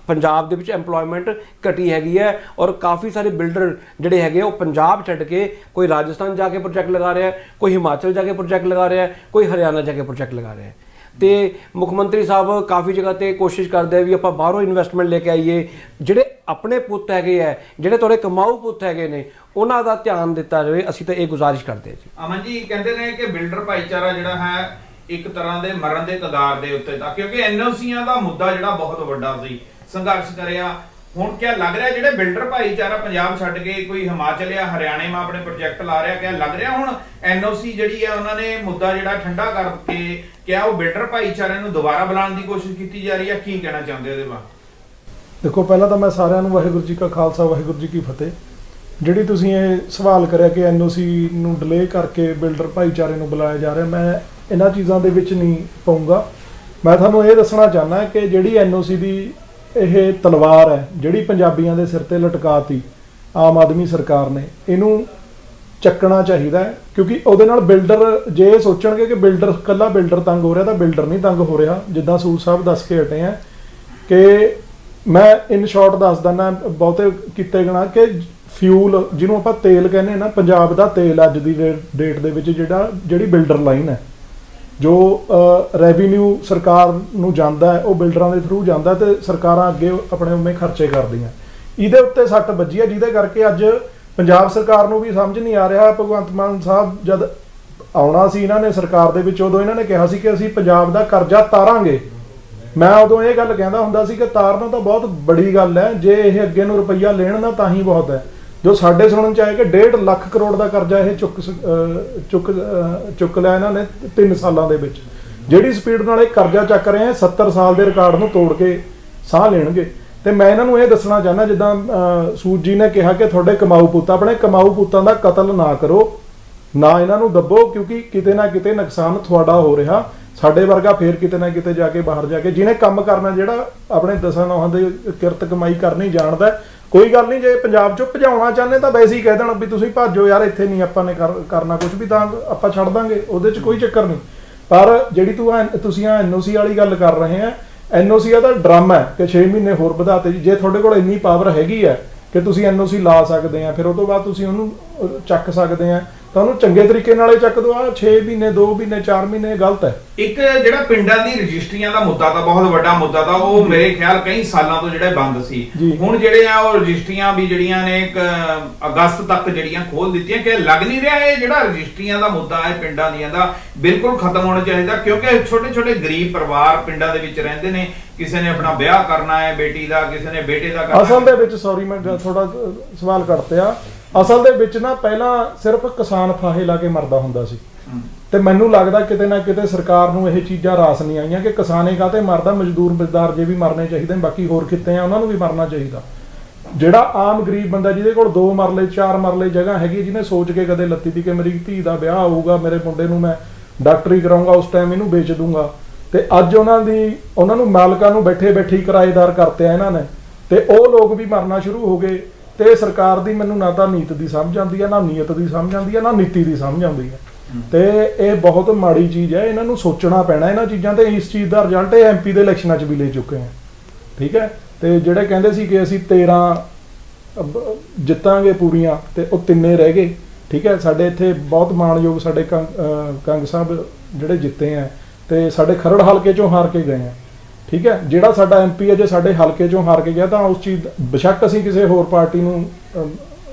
ਪੰਜਾਬ ਦੇ ਵਿੱਚ EMPLOYMENT ਘਟੀ ਹੈਗੀ ਹੈ ਔਰ ਕਾਫੀ ਸਾਰੇ ਬਿਲਡਰ ਜਿਹੜੇ ਹੈਗੇ ਆ, ਉਹ ਪੰਜਾਬ ਛੱਡ ਕੇ ਕੋਈ ਰਾਜਸਥਾਨ ਜਾ ਕੇ ਪ੍ਰੋਜੈਕਟ ਲਗਾ ਰਿਹਾ ਹੈ ਕੋਈ ਹਿਮਾਚਲ ਜਾ ਕੇ ਪ੍ਰੋਜੈਕਟ ਲਗਾ ਰਿਹਾ ਹੈ ਕੋਈ ਹਰਿਆਣਾ ਜਾ ਕੇ ਪ੍ਰੋਜੈਕਟ ਲਗਾ ਰਿਹਾ ਹੈ। ਤੇ ਮੁੱਖ ਮੰਤਰੀ ਸਾਹਿਬ ਕਾਫੀ ਜਗ੍ਹਾ ਤੇ ਕੋਸ਼ਿਸ਼ ਕਰਦੇ ਆ ਵੀ ਆਪਾਂ ਬਾਹਰੋਂ ਇਨਵੈਸਟਮੈਂਟ ਲੈ ਕੇ ਆਈਏ। ਜਿਹੜੇ ਆਪਣੇ ਪੁੱਤ ਹੈਗੇ ਆ ਜਿਹੜੇ ਤੁਹਾਡੇ ਕਮਾਊ ਪੁੱਤ ਹੈਗੇ ਨੇ ਉਹਨਾਂ ਦਾ ਧਿਆਨ ਦਿੱਤਾ ਜਾਵੇ ਅਸੀਂ ਤਾਂ ਇਹ ਗੁਜ਼ਾਰਿਸ਼ ਕਰਦੇ ਹਾਂ ਜੀ। ਅਮਨ ਜੀ ਕਹਿੰਦੇ ਨੇ ਕਿ ਬਿਲਡਰ ਭਾਈਚਾਰਾ ਜਿਹੜਾ ਹੈ ਇੱਕ ਤਰ੍ਹਾਂ ਦੇ ਮਰਨ ਦੇ ਕਗਾਰ ਦੇ ਉੱਤੇ ਤਾਂ, ਕਿਉਂਕਿ ਐਨਓਸੀਆਂ ਦਾ ਮੁੱਦਾ ਜਿਹੜਾ ਬਹੁਤ ਵੱਡਾ ਸੀ, ਸੰਘਰਸ਼ ਕਰਿਆ। ਹੁਣ ਕਿਆ ਲੱਗ ਰਿਹਾ, ਜਿਹੜੇ ਬਿਲਡਰ ਭਾਈਚਾਰਾ ਪੰਜਾਬ ਛੱਡ ਕੇ ਕੋਈ ਹਿਮਾਚਲ ਜਾਂ ਹਰਿਆਣੇ ਮਾ ਆਪਣੇ ਪ੍ਰੋਜੈਕਟ ਲਾ ਰਿਹਾ, ਕਿਆ ਲੱਗ ਰਿਹਾ ਹੁਣ ਐਨਓਸੀ ਜਿਹੜੀ ਹੈ ਉਹਨਾਂ ਨੇ ਮੁੱਦਾ ਜਿਹੜਾ ਠੰਡਾ ਕਰਕੇ ਕਿਆ ਉਹ ਬਿਲਡਰ ਭਾਈਚਾਰੇ ਨੂੰ ਦੁਬਾਰਾ ਬੁਲਾਉਣ ਦੀ ਕੋਸ਼ਿਸ਼ ਕੀਤੀ ਜਾ ਰਹੀ ਹੈ ਕੀ ਕਹਿਣਾ ਚਾਹੁੰਦੇ ਹੋ ਇਹਦੇ ਬਾਰੇ? ਦੇਖੋ, ਪਹਿਲਾਂ ਤਾਂ ਮੈਂ ਸਾਰਿਆਂ ਨੂੰ ਵਾਹਿਗੁਰੂ ਜੀ ਕਾ ਖਾਲਸਾ, ਵਾਹਿਗੁਰੂ ਜੀ ਕੀ ਫਤਿਹ। ਜਿਹੜੀ ਤੁਸੀਂ ਇਹ ਸਵਾਲ ਕਰਿਆ ਕਿ ਐਨਓਸੀ ਨੂੰ ਡਿਲੇ ਕਰਕੇ ਬਿਲਡਰ ਭਾਈਚਾਰੇ ਨੂੰ ਬੁਲਾਇਆ ਜਾ ਰਿਹਾ, ਮੈਂ ਇਹਨਾਂ ਚੀਜ਼ਾਂ ਦੇ ਵਿੱਚ ਨਹੀਂ ਪਾਉਂਗਾ। ਮੈਂ ਤੁਹਾਨੂੰ ਇਹ ਦੱਸਣਾ ਚਾਹੁੰਦਾ ਕਿ ਜਿਹੜੀ ਐਨਓਸੀ ਦੀ ਇਹ ਤਲਵਾਰ ਹੈ, ਜਿਹੜੀ ਪੰਜਾਬੀਆਂ ਦੇ ਸਿਰ ਤੇ ਲਟਕਾਤੀ ਆਮ ਆਦਮੀ ਸਰਕਾਰ ਨੇ, ਇਹਨੂੰ ਚੱਕਣਾ ਚਾਹੀਦਾ ਹੈ, ਕਿਉਂਕਿ ਉਹਦੇ ਨਾਲ ਬਿਲਡਰ ਜੇ ਇਹ ਸੋਚਣਗੇ ਕਿ ਬਿਲਡਰ ਕੱਲਾ ਬਿਲਡਰ ਤੰਗ ਹੋ ਰਿਹਾ ਤਾਂ ਬਿਲਡਰ ਨਹੀਂ ਤੰਗ ਹੋ ਰਿਹਾ, ਜਿੱਦਾਂ ਸੂਰ ਸਾਹਿਬ ਦੱਸ ਕੇ ਹਟੇ ਆ ਕਿ ਮੈਂ ਇਨ ਸ਼ਾਰਟ ਦੱਸ ਦਿੰਦਾ, ਬਹੁਤੇ ਕੀਤੇ ਗਣਾ ਕਿ ਫਿਊਲ ਜਿਹਨੂੰ ਆਪਾਂ ਤੇਲ ਕਹਿੰਦੇ ਨਾ, ਪੰਜਾਬ ਦਾ ਤੇਲ ਅੱਜ ਦੀ ਡੇਟ ਦੇ ਵਿੱਚ ਜਿਹੜਾ ਜਿਹੜੀ ਬਿਲਡਰ ਲਾਈਨ ਹੈ ਜੋ ਰੈਵਨਿਊ ਸਰਕਾਰ ਨੂੰ ਜਾਂਦਾ ਹੈ, ਉਹ ਬਿਲਡਰਾਂ ਦੇ ਥਰੂ ਜਾਂਦਾ ਹੈ ਤੇ ਸਰਕਾਰਾਂ ਅੱਗੇ ਆਪਣੇ ਉਵੇਂ ਖਰਚੇ ਕਰਦੀਆਂ। ਇਹਦੇ ਉੱਤੇ ਸੱਟ ਵੱਜੀ ਹੈ, ਜਿਹਦੇ ਕਰਕੇ ਅੱਜ ਪੰਜਾਬ ਸਰਕਾਰ ਨੂੰ ਵੀ ਸਮਝ ਨਹੀਂ ਆ ਰਿਹਾ, ਭਗਵੰਤ ਮਾਨ ਸਾਹਿਬ ਜਦ ਆਉਣਾ ਸੀ ਇਹਨਾਂ ਨੇ ਸਰਕਾਰ ਦੇ ਵਿੱਚ, ਉਦੋਂ ਇਹਨਾਂ ਨੇ ਕਿਹਾ ਸੀ ਕਿ ਅਸੀਂ ਪੰਜਾਬ ਦਾ ਕਰਜ਼ਾ ਤਾਰਾਂਗੇ। ਮੈਂ ਉਦੋਂ ਇਹ ਗੱਲ ਕਹਿੰਦਾ ਹੁੰਦਾ ਸੀ ਕਿ ਤਾਰਨਾ ਤਾਂ ਬਹੁਤ ਬੜੀ ਗੱਲ ਹੈ, ਜੇ ਇਹ ਅੱਗੇ ਨੂੰ ਰੁਪਈਆ ਲੈਣ ਨਾ ਤਾਂ ਹੀ ਬਹੁਤ ਹੈ। ਜੋ ਸਾਡੇ ਸੁਣਨ ਚ ਆਇਆ ਕਿ 1.5 ਲੱਖ ਕਰੋੜ ਦਾ ਕਰਜ਼ਾ ਇਹ ਚੁੱਕ ਸ- ਅਹ ਚੁੱਕ ਅਹ ਚੁੱਕ ਲਿਆ ਇਹਨਾਂ ਨੇ 3 ਸਾਲਾਂ ਦੇ ਵਿੱਚ। ਜਿਹੜੀ ਸਪੀਡ ਨਾਲ ਇਹ ਕਰਜ਼ਾ ਚੱਕ ਰਹੇ ਆ 70 ਸਾਲ ਦੇ ਰਿਕਾਰਡ ਨੂੰ ਤੋੜ ਕੇ ਸਾਹ ਲੈਣਗੇ। ਤੇ ਮੈਂ ਇਹਨਾਂ ਨੂੰ ਇਹ ਦੱਸਣਾ ਚਾਹੁੰਦਾ ਜਿੱਦਾਂ ਅਹ ਸੂਤ ਜੀ ਨੇ ਕਿਹਾ ਕਿ ਤੁਹਾਡੇ ਕਮਾਊ ਪੁੱਤ ਆਪਣੇ ਕਮਾਊ ਪੁੱਤਾਂ ਦਾ ਕਤਲ ਨਾ ਕਰੋ ਨਾ ਇਹਨਾਂ ਨੂੰ ਦੱਬੋ ਕਿਉਂਕਿ ਕਿਤੇ ਨਾ ਕਿਤੇ ਨੁਕਸਾਨ ਤੁਹਾਡਾ ਹੋ ਰਿਹਾ। ਸਾਡੇ ਵਰਗਾ ਫੇਰ ਕਿਤੇ ਨਾ ਕਿਤੇ ਜਾ ਕੇ ਬਾਹਰ ਜਾ ਕੇ ਜਿਹਨੇ ਕੰਮ ਕਰਨਾ ਜਿਹੜਾ ਆਪਣੇ ਦਸਾਂ ਨੌਹਾਂ ਦੇ ਕਿਰਤ ਕਮਾਈ ਕਰਨੀ ਜਾਣਦਾ ਹੈ, ਕੋਈ ਗੱਲ ਨਹੀਂ, ਜੇ ਪੰਜਾਬ ਚੋਂ ਭਜਾਉਣਾ ਚਾਹੁੰਦੇ ਤਾਂ ਵੈਸੇ ਹੀ ਕਹਿ ਦੇਣਾ ਵੀ ਤੁਸੀਂ ਭਾਜੋ ਯਾਰ, ਇੱਥੇ ਨਹੀਂ ਆਪਾਂ ਨੇ ਕਰਨਾ ਕੁਝ ਵੀ ਤਾਂ ਆਪਾਂ ਛੱਡ ਦਾਂਗੇ, ਉਹਦੇ 'ਚ ਕੋਈ ਚੱਕਰ ਨਹੀਂ। ਪਰ ਜਿਹੜੀ ਤੂੰ ਐਨ- ਤੁਸੀਂ ਆ ਐਨਓਸੀ ਵਾਲੀ ਗੱਲ ਕਰ ਰਹੇ ਆ ਐਨਓਸੀ ਦਾ ਡਰਾਮਾ ਹੈ ਕਿ 6 ਮਹੀਨੇ ਹੋਰ ਵਧਾਤੇ ਜੀ। ਜੇ ਤੁਹਾਡੇ ਕੋਲ ਇੰਨੀ ਪਾਵਰ ਹੈਗੀ ਹੈ ਕਿ ਤੁਸੀਂ ਐਨਓਸੀ ਲਾ ਸਕਦੇ ਆ, ਫਿਰ ਉਹ ਤੋਂ ਬਾਅਦ ਤੁਸੀਂ ਉਹਨੂੰ ਚੱਕ ਸਕਦੇ ਆ। ਤਾਂ ਉਹਨੂੰ ਚੰਗੇ ਤਰੀਕੇ ਨਾਲੇ ਚੱਕ ਦੋ ਆ 6 ਮਹੀਨੇ 2 ਮਹੀਨੇ 4 ਮਹੀਨੇ ਗਲਤ ਹੈ। ਇੱਕ ਜਿਹੜਾ ਪਿੰਡਾਂ ਦੀ ਰਜਿਸਟਰੀਆਂ ਦਾ ਮੁੱਦਾ ਤਾਂ ਬਹੁਤ ਵੱਡਾ ਮੁੱਦਾ ਤਾਂ ਉਹ ਮੇਰੇ ਖਿਆਲ ਕਈ ਸਾਲਾਂ ਤੋਂ ਜਿਹੜੇ ਬੰਦ ਸੀ। ਹੁਣ ਜਿਹੜੇ ਆ ਉਹ ਰਜਿਸਟਰੀਆਂ ਵੀ ਜਿਹੜੀਆਂ ਨੇ ਇੱਕ ਅਗਸਤ ਤੱਕ ਜਿਹੜੀਆਂ ਖੋਲ ਦਿੱਤੀਆਂ ਕਿ ਲੱਗ ਨਹੀਂ ਰਿਹਾ ਇਹ ਜਿਹੜਾ ਰਜਿਸਟਰੀਆਂ ਦਾ ਮੁੱਦਾ ਹੈ ਪਿੰਡਾਂ ਦੀਆਂ ਦਾ ਬਿਲਕੁਲ ਖਤਮ ਹੋਣਾ ਚਾਹੀਦਾ ਕਿਉਂਕਿ ਛੋਟੇ ਛੋਟੇ ਗਰੀਬ ਪਰਿਵਾਰ ਪਿੰਡਾਂ ਦੇ ਵਿੱਚ ਰਹਿੰਦੇ ਨੇ। ਕਿਸੇ ਨੇ ਆਪਣਾ ਵਿਆਹ ਕਰਨਾ ਹੈ ਬੇਟੀ ਦਾ ਕਿਸੇ ਨੇ ਬੇਟੇ ਦਾ ਕਰਨਾ ਅਸਲ ਦੇ ਵਿੱਚ ਸੌਰੀ ਮੈਂ ਥੋੜਾ ਸਵਾਲ ਕੱਟਿਆ ਅਸਲ ਦੇ ਵਿੱਚ ਨਾ ਪਹਿਲਾਂ ਸਿਰਫ ਕਿਸਾਨ ਫਾਹੇ ਲਾ ਕੇ ਮਰਦਾ ਹੁੰਦਾ ਸੀ। ਤੇ ਮੈਨੂੰ ਲੱਗਦਾ ਕਿਤੇ ਨਾ ਕਿਤੇ ਸਰਕਾਰ ਨੂੰ ਇਹ ਚੀਜ਼ਾਂ ਰਾਸ ਨਹੀਂ ਆਈਆਂ ਕਿ ਕਿਸਾਨੇ ਕਾਤੇ ਮਰਦਾ ਮਜ਼ਦੂਰ ਮਜ਼ਦਾਰ ਜੇ ਵੀ ਮਰਨੇ ਚਾਹੀਦੇ ਬਾਕੀ ਹੋਰ ਕਿਤੇ ਆ ਉਹਨਾਂ ਨੂੰ ਵੀ ਮਰਨਾ ਚਾਹੀਦਾ। ਜਿਹੜਾ ਆਮ ਗਰੀਬ ਬੰਦਾ ਜਿਹਦੇ ਕੋਲ ਦੋ ਮਰਲੇ ਚਾਰ ਮਰਲੇ ਜਗ੍ਹਾ ਹੈਗੀ ਜਿਹਨੇ ਸੋਚ ਕੇ ਕਦੇ ਲੱਤੀ ਦੀ ਕਿ ਮੇਰੀ ਧੀ ਦਾ ਵਿਆਹ ਹੋਊਗਾ ਮੇਰੇ ਮੁੰਡੇ ਨੂੰ ਮੈਂ ਡਾਕਟਰੀ ਕਰਾਉਂਗਾ ਉਸ ਟਾਈਮ ਇਹਨੂੰ ਵੇਚ ਦੂੰਗਾ। ਤੇ ਅੱਜ ਉਹਨਾਂ ਦੀ ਉਹਨਾਂ ਨੂੰ ਮਾਲਕਾਂ ਨੂੰ ਬੈਠੇ ਬੈਠੇ ਕਿਰਾਏਦਾਰ ਕਰਤੇ ਆ ਇਹਨਾਂ ਨੇ। ਤੇ ਉਹ ਲੋਕ ਵੀ ਮਰਨਾ ਸ਼ੁਰੂ ਹੋ ਗਏ। ਤੇ ਸਰਕਾਰ ਦੀ ਮੈਨੂੰ ਨਾ ਤਾਂ ਨੀਤ ਦੀ ਸਮਝ ਆਉਂਦੀ ਹੈ ਨਾ ਨੀਅਤ ਦੀ ਸਮਝ ਆਉਂਦੀ ਹੈ ਨਾ ਨੀਤੀ ਦੀ ਸਮਝ ਆਉਂਦੀ ਹੈ। ਤੇ ਇਹ ਬਹੁਤ ਮਾੜੀ ਚੀਜ਼ ਹੈ ਇਹਨਾਂ ਨੂੰ ਸੋਚਣਾ ਪੈਣਾ ਇਹਨਾਂ ਚੀਜ਼ਾਂ ਤੇ। ਇਸ ਚੀਜ਼ ਦਾ ਰਿਜ਼ਲਟ ਇਹ ਐਮਪੀ ਦੇ ਇਲੈਕਸ਼ਨਾਂ 'ਚ ਵੀ ਲੈ ਚੁੱਕੇ ਆ ਠੀਕ ਹੈ? ਤੇ ਜਿਹੜੇ ਕਹਿੰਦੇ ਸੀ ਕਿ ਅਸੀਂ 13 ਅਬ- ਜਿੱਤਾਂਗੇ ਪੂਰੀਆਂ ਤੇ ਉਹ ਤਿੰਨੇ ਰਹਿ ਗਏ। ਠੀਕ ਹੈ? ਸਾਡੇ ਇੱਥੇ ਬਹੁਤ ਮਾਣਯੋਗ ਸਾਡੇ ਕੰਗ ਸਾਹਿਬ ਜਿਹੜੇ ਜਿੱਤੇ ਆ ਤੇ ਸਾਡੇ ਖਰੜ ਹਲਕੇ ਚੋਂ ਹਾਰ ਕੇ ਗਏ ਆ ਠੀਕ ਹੈ? ਜਿਹੜਾ ਸਾਡਾ ਐਮਪੀ ਹੈ, ਜੇ ਸਾਡੇ ਹਲਕੇ ਚੋਂ ਹਾਰ ਕੇ ਗਿਆ, ਤਾਂ ਉਸ ਚੀਜ਼ ਬੇਸ਼ੱਕ ਅਸੀਂ ਕਿਸੇ ਹੋਰ ਪਾਰਟੀ ਨੂੰ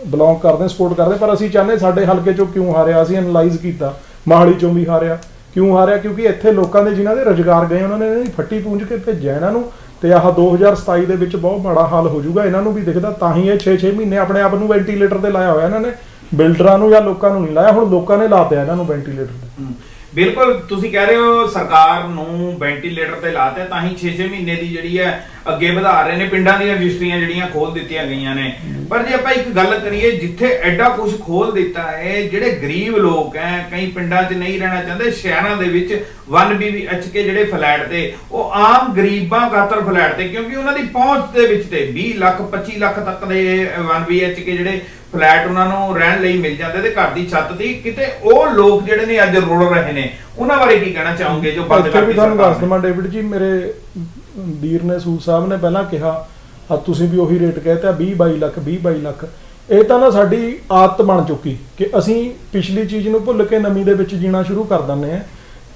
ਬਿਲੋਂਗ ਕਰਦੇ ਸਪੋਰਟ ਕਰਦੇ, ਪਰ ਅਸੀਂ ਚਾਹੁੰਦੇ ਸਾਡੇ ਹਲਕੇ ਚੋਂ ਕਿਉਂ ਹਾਰਿਆ? ਅਸੀਂ ਐਨਲਾਈਜ਼ ਕੀਤਾ, ਮਾਹਲੀ ਚੋਂ ਵੀ ਹਾਰਿਆ। ਕਿਉਂ ਹਾਰਿਆ? ਕਿਉਂਕਿ ਇੱਥੇ ਲੋਕਾਂ ਦੇ ਜਿਨ੍ਹਾਂ ਦੇ ਰੁਜ਼ਗਾਰ ਗਏ, ਉਹਨਾਂ ਨੇ ਫੱਟੀ ਪੂੰਝ ਕੇ ਭੇਜਿਆ ਇਹਨਾਂ ਨੂੰ, ਤੇ ਆਹ 2027 ਦੇ ਵਿੱਚ ਬਹੁਤ ਮਾੜਾ ਹਾਲ ਹੋ ਜਾਊਗਾ, ਇਹਨਾਂ ਨੂੰ ਵੀ ਦਿਖਦਾ, ਤਾਂ ਹੀ ਇਹ 6-6 ਮਹੀਨੇ ਆਪਣੇ ਆਪ ਨੂੰ ਵੈਂਟੀਲੇਟਰ ਤੇ ਲਾਇਆ ਹੋਇਆ ਇਹਨਾਂ ਨੇ ਬਿਲਡਰਾਂ ਨੂੰ ਜਾਂ ਲੋਕਾਂ ਨੂੰ ਨਹੀਂ ਲਾਇਆ, ਹੁਣ ਲੋਕਾਂ ਨੇ ਲਾ ਦਿਆ ਇਹਨਾਂ ਨੂੰ ਵੈਂਟੀਲੇਟਰ ਤੇ। ਬਿਲਕੁਲ, ਤੁਸੀਂ ਕਹਿ ਰਹੇ ਹੋ ਸਰਕਾਰ ਨੂੰ ਵੈਂਟੀਲੇਟਰ ਤੇ ਲਾਤੇ ਤਾਂ ਹੀ 6-6 ਮਹੀਨੇ ਦੀ ਜਿਹੜੀ ਹੈ ਅੱਗੇ ਵਧਾ ਰਹੇ ਨੇ, ਪਿੰਡਾਂ ਦੀਆਂ ਰਜਿਸਟਰੀਆਂ ਜਿਹੜੀਆਂ ਖੋਲ ਦਿੱਤੀਆਂ ਗਈਆਂ ਨੇ। ਪਰ ਜੇ ਆਪਾਂ ਇੱਕ ਗੱਲ ਕਰੀਏ, ਜਿੱਥੇ ਐਡਾ ਕੁਝ ਖੋਲ ਦਿੱਤਾ ਹੈ, ਜਿਹੜੇ ਗਰੀਬ ਲੋਕ ਹੈ, ਕਈ ਪਿੰਡਾਂ 'ਚ ਨਹੀਂ ਰਹਿਣਾ ਚਾਹੁੰਦੇ, ਸ਼ਹਿਰਾਂ ਦੇ ਵਿੱਚ 1 BBH ਕੇ ਜਿਹੜੇ ਫਲੈਟ ਤੇ ਉਹ ਆਮ ਗਰੀਬਾਂ ਖਾਤਰ ਫਲੈਟ ਤੇ ਕਿਉਂਕਿ ਉਹਨਾਂ ਦੀ ਪਹੁੰਚ ਦੇ ਵਿੱਚ ਤੇ 20 ਲੱਖ 25 ਲੱਖ ਤੱਕ ਦੇ 1 BH ਕੇ ਜਿਹੜੇ ਫਲੈਟ ਉਹਨਾਂ ਨੂੰ ਰਹਿਣ ਲਈ ਮਿਲ ਜਾਂਦੇ ਤੇ ਘਰ ਦੀ ਛੱਤ ਦੀ ਕਿਤੇ ਉਹ ਲੋਕ ਜਿਹੜੇ ਨੇ ਅੱਜ ਰੁਲ ਰਹੇ ਨੇ ਉਹਨਾਂ ਬਾਰੇ ਕੀ ਕਹਿਣਾ ਚਾਹੋਗੇ ਜੋ ਬੰਦ ਵੀ ਕਰਤੀ ਤੁਹਾਨੂੰ ਦੱਸ? ਦਵਾਂ ਡੇਵਿਡ ਜੀ ਮੇਰੇ ਵੀਰ ਨੇ ਸੂਦ ਸਾਹਿਬ ਨੇ ਪਹਿਲਾਂ ਕਿਹਾ ਆ ਤੁਸੀਂ ਵੀ ਉਹੀ ਰੇਟ ਕਹਿਤਾ 20 22 ਲੱਖ 20 22 ਲੱਖ ਇਹ ਤਾਂ ਨਾ ਸਾਡੀ ਆਦਤ ਬਣ ਚੁੱਕੀ ਕਿ ਅਸੀਂ ਪਿਛਲੀ ਚੀਜ਼ ਨੂੰ ਭੁੱਲ ਕੇ ਨਵੀਂ ਦੇ ਵਿੱਚ ਜੀਣਾ ਸ਼ੁਰੂ ਕਰ ਦਿੰਦੇ ਆ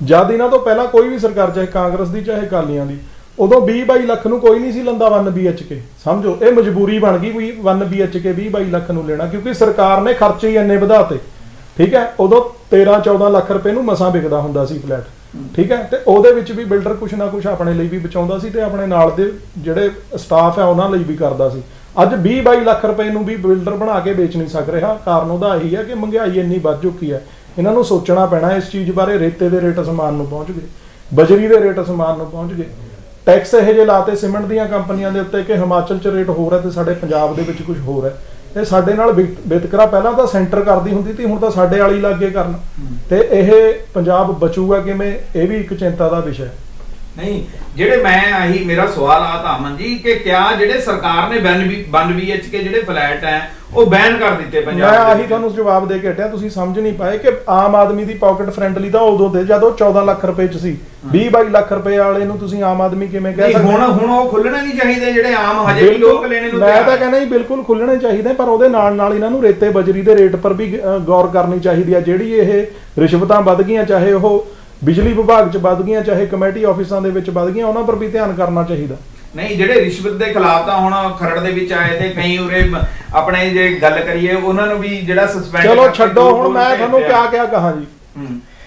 ਜਦ ਇਹਨਾਂ ਤੋਂ ਪਹਿਲਾਂ ਕੋਈ ਵੀ ਸਰਕਾਰ, ਚਾਹੇ ਕਾਂਗਰਸ ਦੀ, ਚਾਹੇ ਅਕਾਲੀਆਂ ਦੀ, ਉਦੋਂ 20 22 ਲੱਖ ਨੂੰ ਕੋਈ ਨਹੀਂ ਸੀ ਲੰਦਾ 1 BHK ਸਮਝੋ, ਇਹ ਮਜਬੂਰੀ ਬਣ ਗਈ ਵੀ 1 BHK 20 22 ਲੱਖ ਨੂੰ ਲੈਣਾ, ਕਿਉਂਕਿ ਸਰਕਾਰ ਨੇ ਖਰਚੇ ਹੀ ਇੰਨੇ ਵਧਾਤੇ। ਠੀਕ ਹੈ? ਉਦੋਂ 13 14 ਲੱਖ ਰੁਪਏ ਨੂੰ ਮਸਾਂ ਵਿਕਦਾ ਹੁੰਦਾ ਸੀ ਫਲੈਟ। ਠੀਕ ਹੈ? ਤੇ ਉਹਦੇ ਵਿੱਚ ਵੀ ਬਿਲਡਰ ਕੁਛ ਨਾ ਕੁਛ ਆਪਣੇ ਲਈ ਵੀ ਬਚਾਉਂਦਾ ਸੀ ਤੇ ਆਪਣੇ ਨਾਲ ਦੇ ਜਿਹੜੇ ਸਟਾਫ ਹੈ ਉਹਨਾਂ ਲਈ ਵੀ ਕਰਦਾ ਸੀ। ਅੱਜ 20 22 ਲੱਖ ਰੁਪਏ ਨੂੰ ਵੀ ਬਿਲਡਰ ਬਣਾ ਕੇ ਵੇਚ ਨਹੀਂ ਸਕ ਰਿਹਾ। ਕਾਰਨ ਉਹਦਾ ਇਹੀ ਹੈ ਕਿ ਮਹਿੰਗਾਈ ਇੰਨੀ ਵੱਧ ਚੁੱਕੀ ਹੈ। ਇਹਨਾਂ ਨੂੰ ਸੋਚਣਾ ਪੈਣਾ ਇਸ ਚੀਜ਼ ਬਾਰੇ ਰੇਤੇ ਦੇ ਰੇਟ ਅਸਮਾਨ ਨੂੰ ਪਹੁੰਚ ਗਏ ਬਜਰੀ ਦੇ ਰੇਟ ਅਸਮਾਨ ਨੂੰ ਪਹੁੰਚ ਗਏ। ਟੈਕਸ ਇਹ ਜੇ ਲਾਤੇ ਸੀਮੈਂਟ ਦੀਆਂ ਕੰਪਨੀਆਂ ਦੇ ਉੱਤੇ ਕਿ ਹਿਮਾਚਲ 'ਚ ਰੇਟ ਹੋਰ ਹੈ ਤੇ ਸਾਡੇ ਪੰਜਾਬ ਦੇ ਵਿੱਚ ਕੁਝ ਹੋਰ ਹੈ। ਇਹ ਸਾਡੇ ਨਾਲ ਵਿਤਕਰਾ ਪਹਿਲਾਂ ਤਾਂ ਸੈਂਟਰ ਕਰਦੀ ਹੁੰਦੀ ਸੀ ਹੁਣ ਤਾਂ ਸਾਡੇ ਵਾਲੀ ਲੱਗੇ ਕਰਨ। ਤੇ ਇਹ ਪੰਜਾਬ ਬਚੂਗਾ ਕਿਵੇਂ ਇਹ ਵੀ ਇੱਕ ਚਿੰਤਾ ਦਾ ਵਿਸ਼ਾ ਹੈ। ਨਹੀਂ ਜਿਹੜੇ ਮੈਂ ਆਹੀ ਮੇਰਾ ਸਵਾਲ ਆ ਤਾਂ ਅਮਨ ਜੀ ਕਿ ਕਿਆ ਜਿਹੜੇ ਸਰਕਾਰ ਨੇ 1 BH ਕੇ ਜਿਹੜੇ ਫਲੈਟ ਹੈ ਉਹ ਬੈਨ ਕਰ ਦਿੱਤੇ ਪੰਜਾਬ ਮੈਂ ਦੇ ਆਹੀ। ਤੁਹਾਨੂੰ ਜਵਾਬ ਦੇ ਕੇ ਹਟਿਆ ਤੁਸੀਂ ਸਮਝ ਨਹੀਂ ਪਾਏ ਕਿ ਆਮ ਆਦਮੀ ਦੀ ਪਾਕਟ ਫ੍ਰੈਂਡਲੀ ਤਾਂ ਉਦੋਂ ਤੇ ਜਦੋਂ 14 ਲੱਖ ਰੁਪਏ ਚ ਸੀ 20 22 ਲੱਖ ਰੁਪਏ ਵਾਲੇ ਨੂੰ ਤੁਸੀਂ ਆਮ ਆਦਮੀ ਕਿਵੇਂ ਕਹਿ ਸਕਦੇ ਹੁਣ ਹੁਣ ਉਹ ਖੁੱਲਣੇ ਨਹੀਂ ਚਾਹੀਦੇ ਜਿਹੜੇ ਆਮ ਹਜੇ ਵੀ ਲੋਕ ਲੈਣੇ ਨੂੰ ਮੈਂ ਤਾਂ। ਕਹਿੰਦਾ ਜੀ ਬਿਲਕੁਲ ਖੁੱਲਣੇ ਚਾਹੀਦੇ ਪਰ ਉਹਦੇ ਨਾਲ ਨਾਲ ਇਹਨਾਂ ਨੂੰ ਰੇਤੇ ਬਜਰੀ ਦੇ ਰੇਟ ਪਰ ਵੀ ਗੌਰ ਕਰਨੀ ਚਾਹੀਦੀ ਹੈ ਜਿਹੜੀ ਇਹ ਰਿਸ਼ਵਤਾਂ ਵੱਧ ਗਈਆਂ ਚਾਹੇ ਉਹ ਬਿਜਲੀ ਵਿਭਾਗ 'ਚ ਵੱਧ ਗਈਆਂ ਚਾਹੇ ਕਮੇਟੀ ਆਫਿਸਾਂ ਦੇ ਵਿੱਚ ਵੱਧ ਗਈਆਂ ਉਹਨਾਂ ਪਰ ਵੀ ਧਿਆਨ ਕਰਨਾ ਚਾਹੀਦਾ। ਨਹੀਂ ਜਿਹੜੇ ਰਿਸ਼ਵਤ ਦੇ ਖਿਲਾਫ ਤਾਂ ਹੁਣ ਖਰੜ ਦੇ ਵਿੱਚ ਆਏ ਤੇ ਕਈ ਉਰੇ ਆਪਣੇ ਜੇ ਗੱਲ ਕਰੀਏ ਉਹਨਾਂ ਨੂੰ ਵੀ ਜਿਹੜਾ ਸਸਪੈਂਡ ਚਲੋ ਛੱਡੋ ਹੁਣ ਮੈਂ ਤੁਹਾਨੂੰ ਕਿਆ ਕਿਆ ਕਹਾਂ ਜੀ।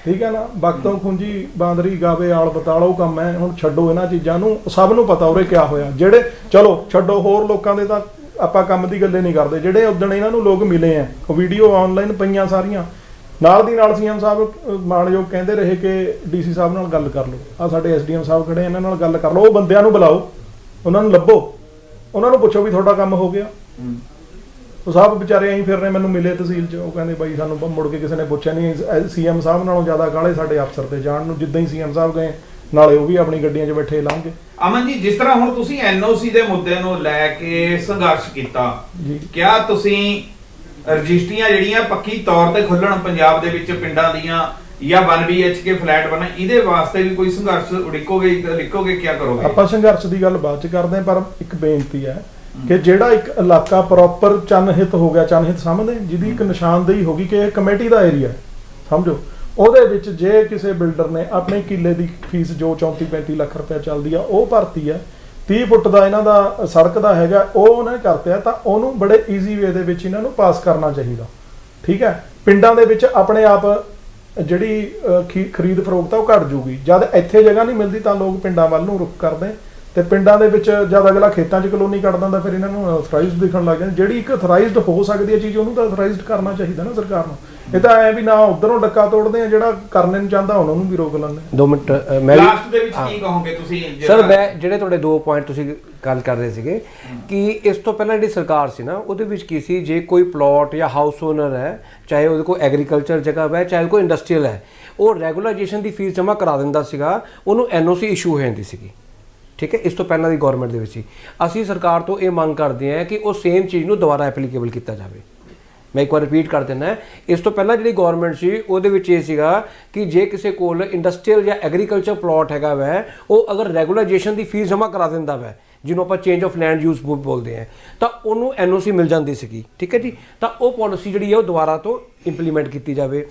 ਠੀਕ ਹੈ ਨਾ? ਵਕਤੋਂ ਖੁੰਜੀ ਬਾਂਦਰੀ ਗਾਵੇ ਆਲ ਬਤਾਲੋ ਕੰਮ ਹੈ। ਹੁਣ ਛੱਡੋ ਇਹਨਾਂ ਚੀਜ਼ਾਂ ਨੂੰ ਸਭ ਨੂੰ ਪਤਾ ਉਰੇ ਕਿਆ ਹੋਇਆ। ਜਿਹੜੇ ਚਲੋ ਛੱਡੋ ਹੋਰ ਲੋਕਾਂ ਦੇ ਤਾਂ ਆਪਾਂ ਕੰਮ ਦੀ ਗੱਲੇ ਨਹੀਂ ਕਰਦੇ। ਜਿਹੜੇ ਉਦਣ ਇਹਨਾਂ ਨੂੰ ਲੋਕ ਮਿਲੇ ਆ ਉਹ ਵੀਡੀਓ ਆਨਲਾਈਨ ਪਈਆਂ ਸਾਰੀਆਂ। ਨਾਲ ਦੀ ਨਾਲ ਸੀਐਮ ਸਾਹਿਬ ਅਹ, ਮਾਣਯੋਗ ਕਹਿੰਦੇ ਰਹੇ ਕਿ ਡੀਸੀ ਸਾਹਿਬ ਨਾਲ ਗੱਲ ਕਰ ਲਓ। ਆ ਸਾਡੇ ਐਸਡੀਐਮ ਸਾਹਿਬ ਖੜੇ ਇਹਨਾਂ ਨਾਲ ਗੱਲ ਕਰ ਲਓ। ਉਹ ਬੰਦਿਆਂ ਨੂੰ ਬੁਲਾਓ। ਉਹਨਾਂ ਨੂੰ ਲੱਭੋ। ਉਹਨਾਂ ਨੂੰ ਪੁੱਛੋ ਵੀ ਤੁਹਾਡਾ ਕੰਮ ਹੋ ਗਿਆ। ਉਹ ਸਾਹਿਬ ਵਿਚਾਰੇ ਐਂ ਫਿਰ ਰਹੇ ਮੈਨੂੰ ਮਿਲੇ ਤਹਿਸੀਲ 'ਚ। ਉਹ ਕਹਿੰਦੇ ਬਾਈ ਸਾਨੂੰ ਮੁੜ ਕੇ ਕਿਸੇ ਨੇ ਪੁੱਛਿਆ ਨਹੀਂ। ਸੀਐਮ ਸਾਹਿਬ ਨਾਲੋਂ ਜ਼ਿਆਦਾ ਕਾਲੇ ਸਾਡੇ ਅਫਸਰ ਤੇ ਜਾਣ ਨੂੰ। ਜਿੱਦਾਂ ਹੀ ਸੀਐਮ ਸਾਹਿਬ ਗਏ ਨਾਲੇ ਉਹ ਵੀ ਆਪਣੀ ਗੱਡੀਆਂ 'ਚ ਬੈਠੇ ਲੰਘੇ ਅਮਨ ਜੀ ਜਿਸ ਤਰ੍ਹਾਂ ਹੁਣ ਤੁਸੀਂ ਐਨਓਸੀ ਦੇ ਮੁੱਦੇ ਨੂੰ ਲੈ ਕੇ ਸੰਘਰਸ਼ ਕੀਤਾ ਜੀ। ਕਿਆ ਤੁਸੀਂ ਰਜਿਸਟਰੀਆਂ ਜਿਹੜੀਆਂ ਪੱਕੀ ਤੌਰ ਤੇ ਖੁੱਲਣ ਪੰਜਾਬ ਦੇ ਵਿੱਚ ਪਿੰਡਾਂ ਦੀਆਂ ਜਾਂ 1 BHK ਫਲੈਟ ਬਣਾ ਇਹਦੇ ਵਾਸਤੇ ਵੀ ਕੋਈ ਸੰਘਰਸ਼ ਉਡੀਕੋਗੇ ਲਿਖੋਗੇ ਕੀ ਕਰੋਗੇ? ਆਪਾਂ ਸੰਘਰਸ਼ ਦੀ ਗੱਲ ਬਾਅਦ 'ਚ ਕਰਦੇ ਹਾਂ, ਪਰ ਇੱਕ ਬੇਨਤੀ ਹੈ ਕਿ ਜਿਹੜਾ ਇੱਕ ਇਲਾਕਾ ਪ੍ਰੋਪਰ ਚੰਨਹਿਤ ਹੋ ਗਿਆ, ਚੰਨਹਿਤ ਸਮਝਦੇ ਜਿਹਦੀ ਇੱਕ ਨਿਸ਼ਾਨਦੇਹੀ ਹੋ ਕਿ ਇਹ ਕਮੇਟੀ ਦਾ ਏਰੀਆ ਸਮਝੋ? ਉਹਦੇ ਵਿੱਚ ਜੇ ਕਿਸੇ ਬਿਲਡਰ ਨੇ ਆਪਣੇ ਕਿੱਲੇ ਦੀ ਫੀਸ ਜੋ 34 35 ਲੱਖ ਰੁਪਏ ਚੱਲਦੀ ਆ, ਉਹ ਭਰਤੀ ਆ 30 ਫੁੱਟ ਦਾ ਇਹਨਾਂ ਦਾ ਸੜਕ ਦਾ ਹੈਗਾ, ਉਹ ਉਹਨੇ ਕਰਤਿਆ ਤਾਂ ਉਹਨੂੰ ਬੜੇ ਈਜ਼ੀ ਵੇ ਦੇ ਵਿੱਚ ਇਹਨਾਂ ਨੂੰ ਪਾਸ ਕਰਨਾ ਚਾਹੀਦਾ। ਠੀਕ ਹੈ? ਪਿੰਡਾਂ ਦੇ ਵਿੱਚ ਆਪਣੇ ਆਪ ਜਿਹੜੀ ਖੀ- ਖਰੀਦ ਫਰੋਖਤ ਆ ਉਹ ਘਟ ਜੂਗੀ। ਜਦ ਇੱਥੇ ਜਗ੍ਹਾ ਨਹੀਂ ਮਿਲਦੀ ਤਾਂ ਲੋਕ ਪਿੰਡਾਂ ਵੱਲ ਨੂੰ ਰੁਖ ਕਰਦੇ। ਤੇ ਪਿੰਡਾਂ ਦੇ ਵਿੱਚ ਜਦ ਅਗਲਾ ਖੇਤਾਂ 'ਚ ਕਲੋਨੀ ਕੱਢ ਦਿੰਦਾ, ਫਿਰ ਇਹਨਾਂ ਨੂੰ ਅਥਰਾਈਜ਼ਡ ਦਿਖਣ ਲੱਗ ਜਾਂਦੇ। ਜਿਹੜੀ ਇੱਕ ਅਥਰਾਈਜ਼ਡ ਹੋ ਸਕਦੀ ਹੈ ਚੀਜ਼, ਉਹਨੂੰ ਤਾਂ ਅਥਰਾਈਜ਼ਡ ਕਰਨਾ ਚਾਹੀਦਾ ਨਾ ਸਰਕਾਰ ਨੂੰ। ਇਹ ਤਾਂ ਐ ਵੀ ਨਾ ਉਧਰੋਂ ਡੱਕਾ ਤੋੜਦੇ ਆ ਜਿਹੜਾ ਕਰਨੇ ਨੂੰ ਚਾਹੁੰਦਾ ਉਹਨਾਂ ਨੂੰ ਵੀ ਰੋਕ ਲੈਂਦੇ ਦੋ ਮਿੰਟ ਅ, ਮੈਂ ਵੀ- ਲਾਸਟ ਦੇ ਵਿੱਚ ਕੀ ਕਹੋਗੇ ਤੁਸੀਂ ਸਰ ਮੈਂ ਜਿਹੜੇ ਤੁਹਾਡੇ ਦੋ ਪੁਆਇੰਟ ਤੁਸੀਂ ਗੱਲ ਕਰ ਰਹੇ ਸੀਗੇ ਕਿ ਇਸ ਤੋਂ ਪਹਿਲਾਂ ਜਿਹੜੀ ਸਰਕਾਰ ਸੀ ਨਾ ਉਹਦੇ ਵਿੱਚ ਕੀ ਸੀ ਜੇ ਕੋਈ ਪਲਾਟ ਜਾਂ ਹਾਊਸ ਓਨਰ ਹੈ ਚਾਹੇ ਉਹਦੇ ਕੋਲ ਐਗਰੀਕਲਚਰ ਜਗ੍ਹਾ ਹੈ ਚਾਹੇ ਕੋਈ ਇੰਡਸਟਰੀਅਲ ਹੈ ਉਹ ਰੈਗੂਲਰਾਈਜੇਸ਼ਨ ਦੀ ਫੀਸ ਜਮ੍ਹਾਂ ਕਰਾ ਦਿੰਦਾ ਸੀਗਾ ਉਹਨੂੰ ਐਨਓਸੀ ਇਸ਼ੂ ਹੋ ਜਾਂਦੀ ਸੀਗੀ। ਠੀਕ ਹੈ? ਇਸ ਤੋਂ ਪਹਿਲਾਂ ਦੀ ਗਵਰਨਮੈਂਟ ਦੇ ਵਿੱਚ ਹੀ। ਅਸੀਂ ਸਰਕਾਰ ਤੋਂ ਇਹ ਮੰਗ ਕਰਦੇ ਹਾਂ ਕਿ ਉਹ ਸੇਮ ਚੀਜ਼ ਨੂੰ ਦੁਬਾਰਾ ਐਪਲੀਕੇਬਲ ਕੀਤਾ ਜਾਵੇ। ਮੈਂ ਇੱਕ ਵਾਰ ਰਿਪੀਟ ਕਰ ਦਿੰਦਾ ਇਸ ਤੋਂ ਪਹਿਲਾਂ ਜਿਹੜੀ ਗਵਰਨਮੈਂਟ ਸੀ, ਉਹਦੇ ਵਿੱਚ ਇਹ ਸੀਗਾ ਕਿ ਜੇ ਕਿਸੇ ਕੋਲ ਇੰਡਸਟਰੀਅਲ ਜਾਂ ਐਗਰੀਕਲਚਰ ਪਲਾਟ ਹੈਗਾ ਵੈ, ਉਹ ਅਗਰ ਰੈਗੂਲਰਾਈਜੇਸ਼ਨ ਦੀ ਫੀਸ ਜਮ੍ਹਾਂ ਕਰਾ ਦਿੰਦਾ ਵੈ, ਜਿਹਨੂੰ ਆਪਾਂ ਚੇਂਜ ਆਫ ਲੈਂਡ ਯੂਜ਼ ਬੋਲਦੇ ਆ ਤਾਂ ਉਹਨੂੰ ਐਨਓਸੀ ਮਿਲ ਜਾਂਦੀ ਸੀਗੀ। ਠੀਕ ਹੈ ਜੀ? ਤਾਂ ਉਹ ਪਾਲਿਸੀ ਜਿਹੜੀ ਹੈ ਉਹ ਦੁਬਾਰਾ ਤੋਂ ਇੰਪਲੀਮੈਂਟ ਕੀਤੀ ਜਾਵੇ।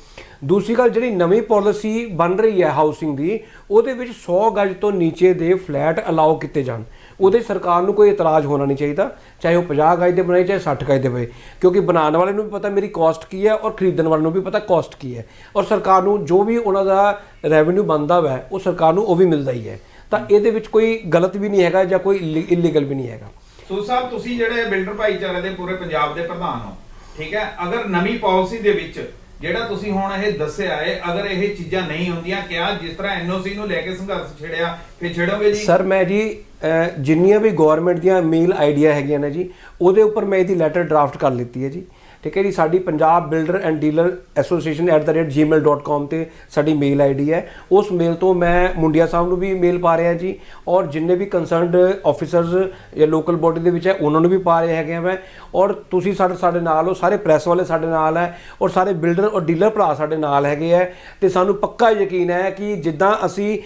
ਦੂਸਰੀ ਗੱਲ ਜਿਹੜੀ ਨਵੀਂ ਪਾਲਿਸੀ ਬਣ ਰਹੀ ਹੈ ਹਾਊਸਿੰਗ ਦੀ, ਉਹਦੇ ਵਿੱਚ 100 ਗਜ ਤੋਂ ਨੀਚੇ ਦੇ ਫਲੈਟ ਅਲਾਉ ਕੀਤੇ ਜਾਣ। ਉਹਦੇ ਸਰਕਾਰ ਨੂੰ ਕੋਈ ਇਤਰਾਜ਼ ਹੋਣਾ ਨਹੀਂ ਚਾਹੀਦਾ, ਚਾਹੇ ਉਹ 50 ਗਜ ਦੇ ਬਣਾਏ, ਚਾਹੇ 60 ਗਜ ਦੇ ਬਣੇ ਕਿਉਂਕਿ ਬਣਾਉਣ ਵਾਲੇ ਨੂੰ ਵੀ ਪਤਾ ਮੇਰੀ ਕਾਸਟ ਕੀ ਹੈ ਔਰ ਖਰੀਦਣ ਵਾਲੇ ਨੂੰ ਵੀ ਪਤਾ ਕਾਸਟ ਕੀ ਹੈ। ਔਰ ਸਰਕਾਰ ਨੂੰ ਜੋ ਵੀ ਉਹਨਾਂ ਦਾ ਰੈਵਨਿਊ ਬਣਦਾ ਵੈ, ਉਹ ਸਰਕਾਰ ਨੂੰ ਉਹ ਵੀ ਮਿਲਦਾ ਹੀ ਹੈ। ਤਾਂ ਇਹਦੇ ਵਿੱਚ ਕੋਈ ਗਲਤ ਵੀ ਨਹੀਂ ਹੈਗਾ ਜਾਂ ਕੋਈ ਇਲੀਗਲ ਵੀ ਨਹੀਂ ਹੈਗਾ। ਸੋ ਸਾਹਿਬ, ਤੁਸੀਂ ਜਿਹੜੇ ਬਿਲਡਰ ਭਾਈਚਾਰੇ ਦੇ ਪੂਰੇ ਪੰਜਾਬ ਦੇ ਪ੍ਰਧਾਨ ਹੋ, ਠੀਕ ਹੈ? ਅਗਰ ਨਵੀਂ ਪਾਲਿਸੀ ਦੇ ਵਿੱਚ ਜਿਹੜਾ ਤੁਸੀਂ ਹੁਣ ਇਹ ਦੱਸਿਆ ਹੈ, ਅਗਰ ਇਹ ਚੀਜ਼ਾਂ ਨਹੀਂ ਹੁੰਦੀਆਂ, ਕਿਆ ਜਿਸ ਤਰ੍ਹਾਂ ਐਨਓਸੀ ਨੂੰ ਲੈ ਕੇ ਸੰਘਰਸ਼ ਛਿੜਿਆ, ਫਿਰ ਛੇੜੋਗੇ ਜੀ? ਸਰ, ਮੈਂ ਜੀ ਜਿੰਨੀਆਂ ਵੀ ਗਵਰਨਮੈਂਟ ਦੀਆਂ ਮੇਲ ਆਈਡੀਆ ਹੈਗੀਆਂ ਨੇ ਜੀ, ਉਹਦੇ ਉੱਪਰ ਮੈਂ ਇਹਦੀ ਲੈਟਰ ਡਰਾਫਟ ਕਰ ਲਿੱਤੀ ਹੈ ਜੀ। ਠੀਕ ਹੈ ਜੀ, ਸਾਡੀ Punjab builder and dealer association ਐਸੋਸੀਏਸ਼ਨ@gmail.com ਤੇ ਸਾਡੀ ਮੇਲ ਆਈਡੀ ਹੈ। ਉਸ ਮੇਲ ਤੋਂ ਮੈਂ ਮੁੰਡਿਆ ਸਾਹਿਬ ਨੂੰ ਵੀ ਮੇਲ ਪਾ ਰਿਹਾ ਜੀ ਔਰ ਜਿੰਨੇ ਵੀ ਕੰਸਰਨਡ ਆਫੀਸਰਸ ਜਾਂ ਲੋਕਲ ਬੋਡੀ ਦੇ ਵਿੱਚ ਹੈ, ਉਹਨਾਂ ਨੂੰ ਵੀ ਪਾ ਰਹੇ ਹੈਗੇ ਆ ਮੈਂ। ਔਰ ਤੁਸੀਂ ਸਾਡੇ ਸਾਡੇ ਨਾਲ ਹੋ, ਸਾਰੇ ਪ੍ਰੈਸ ਵਾਲੇ ਸਾਡੇ ਨਾਲ ਹੈ ਔਰ ਸਾਰੇ ਬਿਲਡਰ ਔਰ ਡੀਲਰ ਭਰਾ ਸਾਡੇ ਨਾਲ ਹੈਗੇ ਹੈ। ਤੇ ਸਾਨੂੰ ਪੱਕਾ ਯਕੀਨ ਹੈ ਕਿ ਜਿੱਦਾਂ ਅਸੀਂ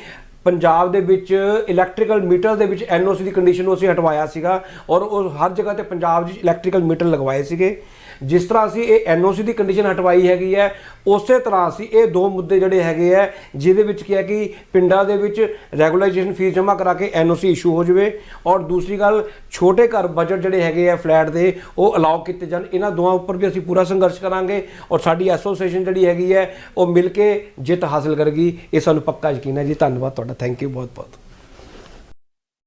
ਪੰਜਾਬ ਦੇ ਵਿੱਚ ਇਲੈਕਟ੍ਰੀਕਲ ਮੀਟਰ ਦੇ ਵਿੱਚ ਐਨਓਸੀ ਦੀ ਕੰਡੀਸ਼ਨ ਨੂੰ ਅਸੀਂ ਹਟਵਾਇਆ ਸੀਗਾ ਔਰ ਉਹ ਹਰ ਜਗ੍ਹਾ ਤੇ ਪੰਜਾਬ ਵਿੱਚ ਇਲੈਕਟ੍ਰੀਕਲ ਮੀਟਰ ਲਗਵਾਏ ਸੀਗੇ। ਜਿਸ ਤਰ੍ਹਾਂ ਅਸੀਂ ਇਹ ਐਨਓਸੀ ਦੀ ਕੰਡੀਸ਼ਨ ਹਟਵਾਈ ਹੈਗੀ ਹੈ, ਉਸੇ ਤਰ੍ਹਾਂ ਅਸੀਂ ਇਹ ਦੋ ਮੁੱਦੇ ਜਿਹੜੇ ਹੈਗੇ ਆ ਜਿਹਦੇ ਵਿੱਚ ਕੀ ਹੈ ਕਿ ਪਿੰਡਾਂ ਦੇ ਵਿੱਚ ਰੈਗੂਲਾਈਜੇਸ਼ਨ ਫੀਸ ਜਮ੍ਹਾਂ ਕਰਾ ਕੇ ਐਨਓਸੀ ਇਸ਼ੂ ਹੋ ਜਾਵੇ ਔਰ ਦੂਸਰੀ ਗੱਲ, ਛੋਟੇ ਘਰ ਬਜਟ ਜਿਹੜੇ ਹੈਗੇ ਆ ਫਲੈਟ ਦੇ, ਉਹ ਅਲਾਉ ਕੀਤੇ ਜਾਣ। ਇਹਨਾਂ ਦੋਵਾਂ ਉੱਪਰ ਵੀ ਅਸੀਂ ਪੂਰਾ ਸੰਘਰਸ਼ ਕਰਾਂਗੇ ਔਰ ਸਾਡੀ ਐਸੋਸੀਏਸ਼ਨ ਜਿਹੜੀ ਹੈਗੀ ਹੈ, ਉਹ ਮਿਲ ਕੇ ਜਿੱਤ ਹਾਸਲ ਕਰੇਗੀ। ਇਹ ਸਾਨੂੰ ਪੱਕਾ ਯਕੀਨ ਹੈ ਜੀ। ਧੰਨਵਾਦ ਤੁਹਾਡਾ। ਥੈਂਕ ਯੂ ਬਹੁਤ ਬਹੁਤ।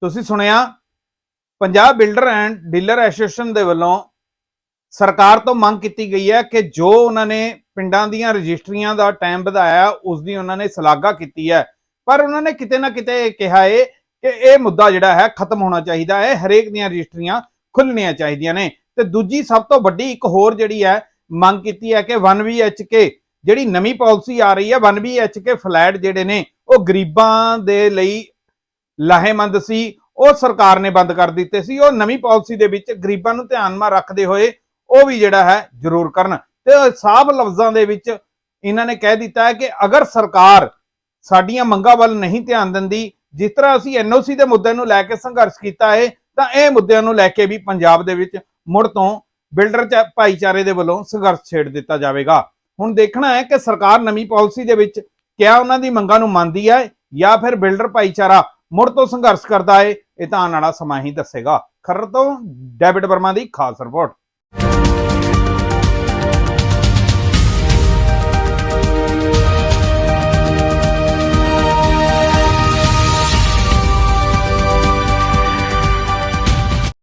ਤੁਸੀਂ ਸੁਣਿਆ, Punjab builder and dealer association ਦੇ ਵੱਲੋਂ ਸਰਕਾਰ ਤੋਂ ਮੰਗ ਕੀਤੀ ਗਈ ਹੈ ਕਿ ਜੋ ਉਹਨਾਂ ਨੇ ਪਿੰਡਾਂ ਦੀਆਂ ਰਜਿਸਟਰੀਆਂ ਦਾ ਟਾਈਮ ਵਧਾਇਆ ਉਸ ਦੀ ਉਹਨਾਂ ਨੇ ਸ਼ਲਾਘਾ ਕੀਤੀ ਹੈ। ਪਰ ਉਹਨਾਂ ਨੇ ਕਿਤੇ ਨਾ ਕਿਤੇ ਕਿਹਾ ਹੈ ਕਿ ਇਹ ਮੁੱਦਾ ਜਿਹੜਾ ਹੈ ਖਤਮ ਹੋਣਾ ਚਾਹੀਦਾ ਹੈ ਹਰੇਕ ਦੀਆਂ ਰਜਿਸਟਰੀਆਂ ਖੁੱਲਣੀਆਂ ਚਾਹੀਦੀਆਂ ਨੇ। ਤੇ ਦੂਜੀ ਸਭ ਤੋਂ ਵੱਡੀ ਇੱਕ ਹੋਰ ਜਿਹੜੀ ਹੈ, ਮੰਗ ਕੀਤੀ ਹੈ ਕਿ 1VHK ਜਿਹੜੀ ਨਵੀਂ ਪਾਲਿਸੀ ਆ ਰਹੀ ਹੈ 1VHK ਫਲੈਟ ਜਿਹੜੇ ਨੇ ਉਹ ਗਰੀਬਾਂ ਦੇ ਲਈ ਲਾਹੇਮੰਦ ਸੀ, ਉਹ ਸਰਕਾਰ ਨੇ ਬੰਦ ਕਰ ਦਿੱਤੇ ਸੀ, ਉਹ ਨਵੀਂ ਪਾਲਿਸੀ ਦੇ ਵਿੱਚ ਗਰੀਬਾਂ ਨੂੰ ਧਿਆਨ ਮਾ ਰੱਖਦੇ ਹੋਏ ਉਹ ਵੀ ਜਿਹੜਾ ਹੈ ਜ਼ਰੂਰ ਕਰਨ। ਤੇ ਸਾਫ਼ ਲਫ਼ਜ਼ਾਂ ਦੇ ਵਿੱਚ ਇਹਨਾਂ ਨੇ ਕਹਿ ਦਿੱਤਾ ਹੈ ਕਿ ਅਗਰ ਸਰਕਾਰ ਸਾਡੀਆਂ ਮੰਗਾਂ ਵੱਲ ਨਹੀਂ ਧਿਆਨ ਦਿੰਦੀ, ਜਿਸ ਤਰ੍ਹਾਂ ਅਸੀਂ ਐਨਓਸੀ ਦੇ ਮੁੱਦੇ ਨੂੰ ਲੈ ਕੇ ਸੰਘਰਸ਼ ਕੀਤਾ ਹੈ ਤਾਂ ਇਹ ਮੁੱਦਿਆਂ ਨੂੰ ਲੈ ਕੇ ਵੀ ਪੰਜਾਬ ਦੇ ਵਿੱਚ ਮੁੜ ਤੋਂ ਬਿਲਡਰ ਚਾ- ਭਾਈਚਾਰੇ ਦੇ ਵੱਲੋਂ ਸੰਘਰਸ਼ ਛੇੜ ਦਿੱਤਾ ਜਾਵੇਗਾ। ਹੁਣ ਦੇਖਣਾ ਹੈ ਕਿ ਸਰਕਾਰ ਨਵੀਂ ਪਾਲਿਸੀ ਦੇ ਵਿੱਚ ਕਿਆ ਉਹਨਾਂ ਦੀ ਮੰਗਾਂ ਨੂੰ ਮੰਨਦੀ ਹੈ ਜਾਂ ਫਿਰ ਬਿਲਡਰ ਭਾਈਚਾਰਾ ਮੁੜ ਤੋਂ ਸੰਘਰਸ਼ ਕਰਦਾ ਹੈ, ਇਹ ਤਾਂ ਆਉਣ ਵਾਲਾ ਸਮਾਂ ਹੀ ਦੱਸੇਗਾ। ਖਰੜ ਤੋਂ ਡੈਵਿਡ ਵਰਮਾ ਦੀ ਖਾਸ ਰਿਪੋਰਟ।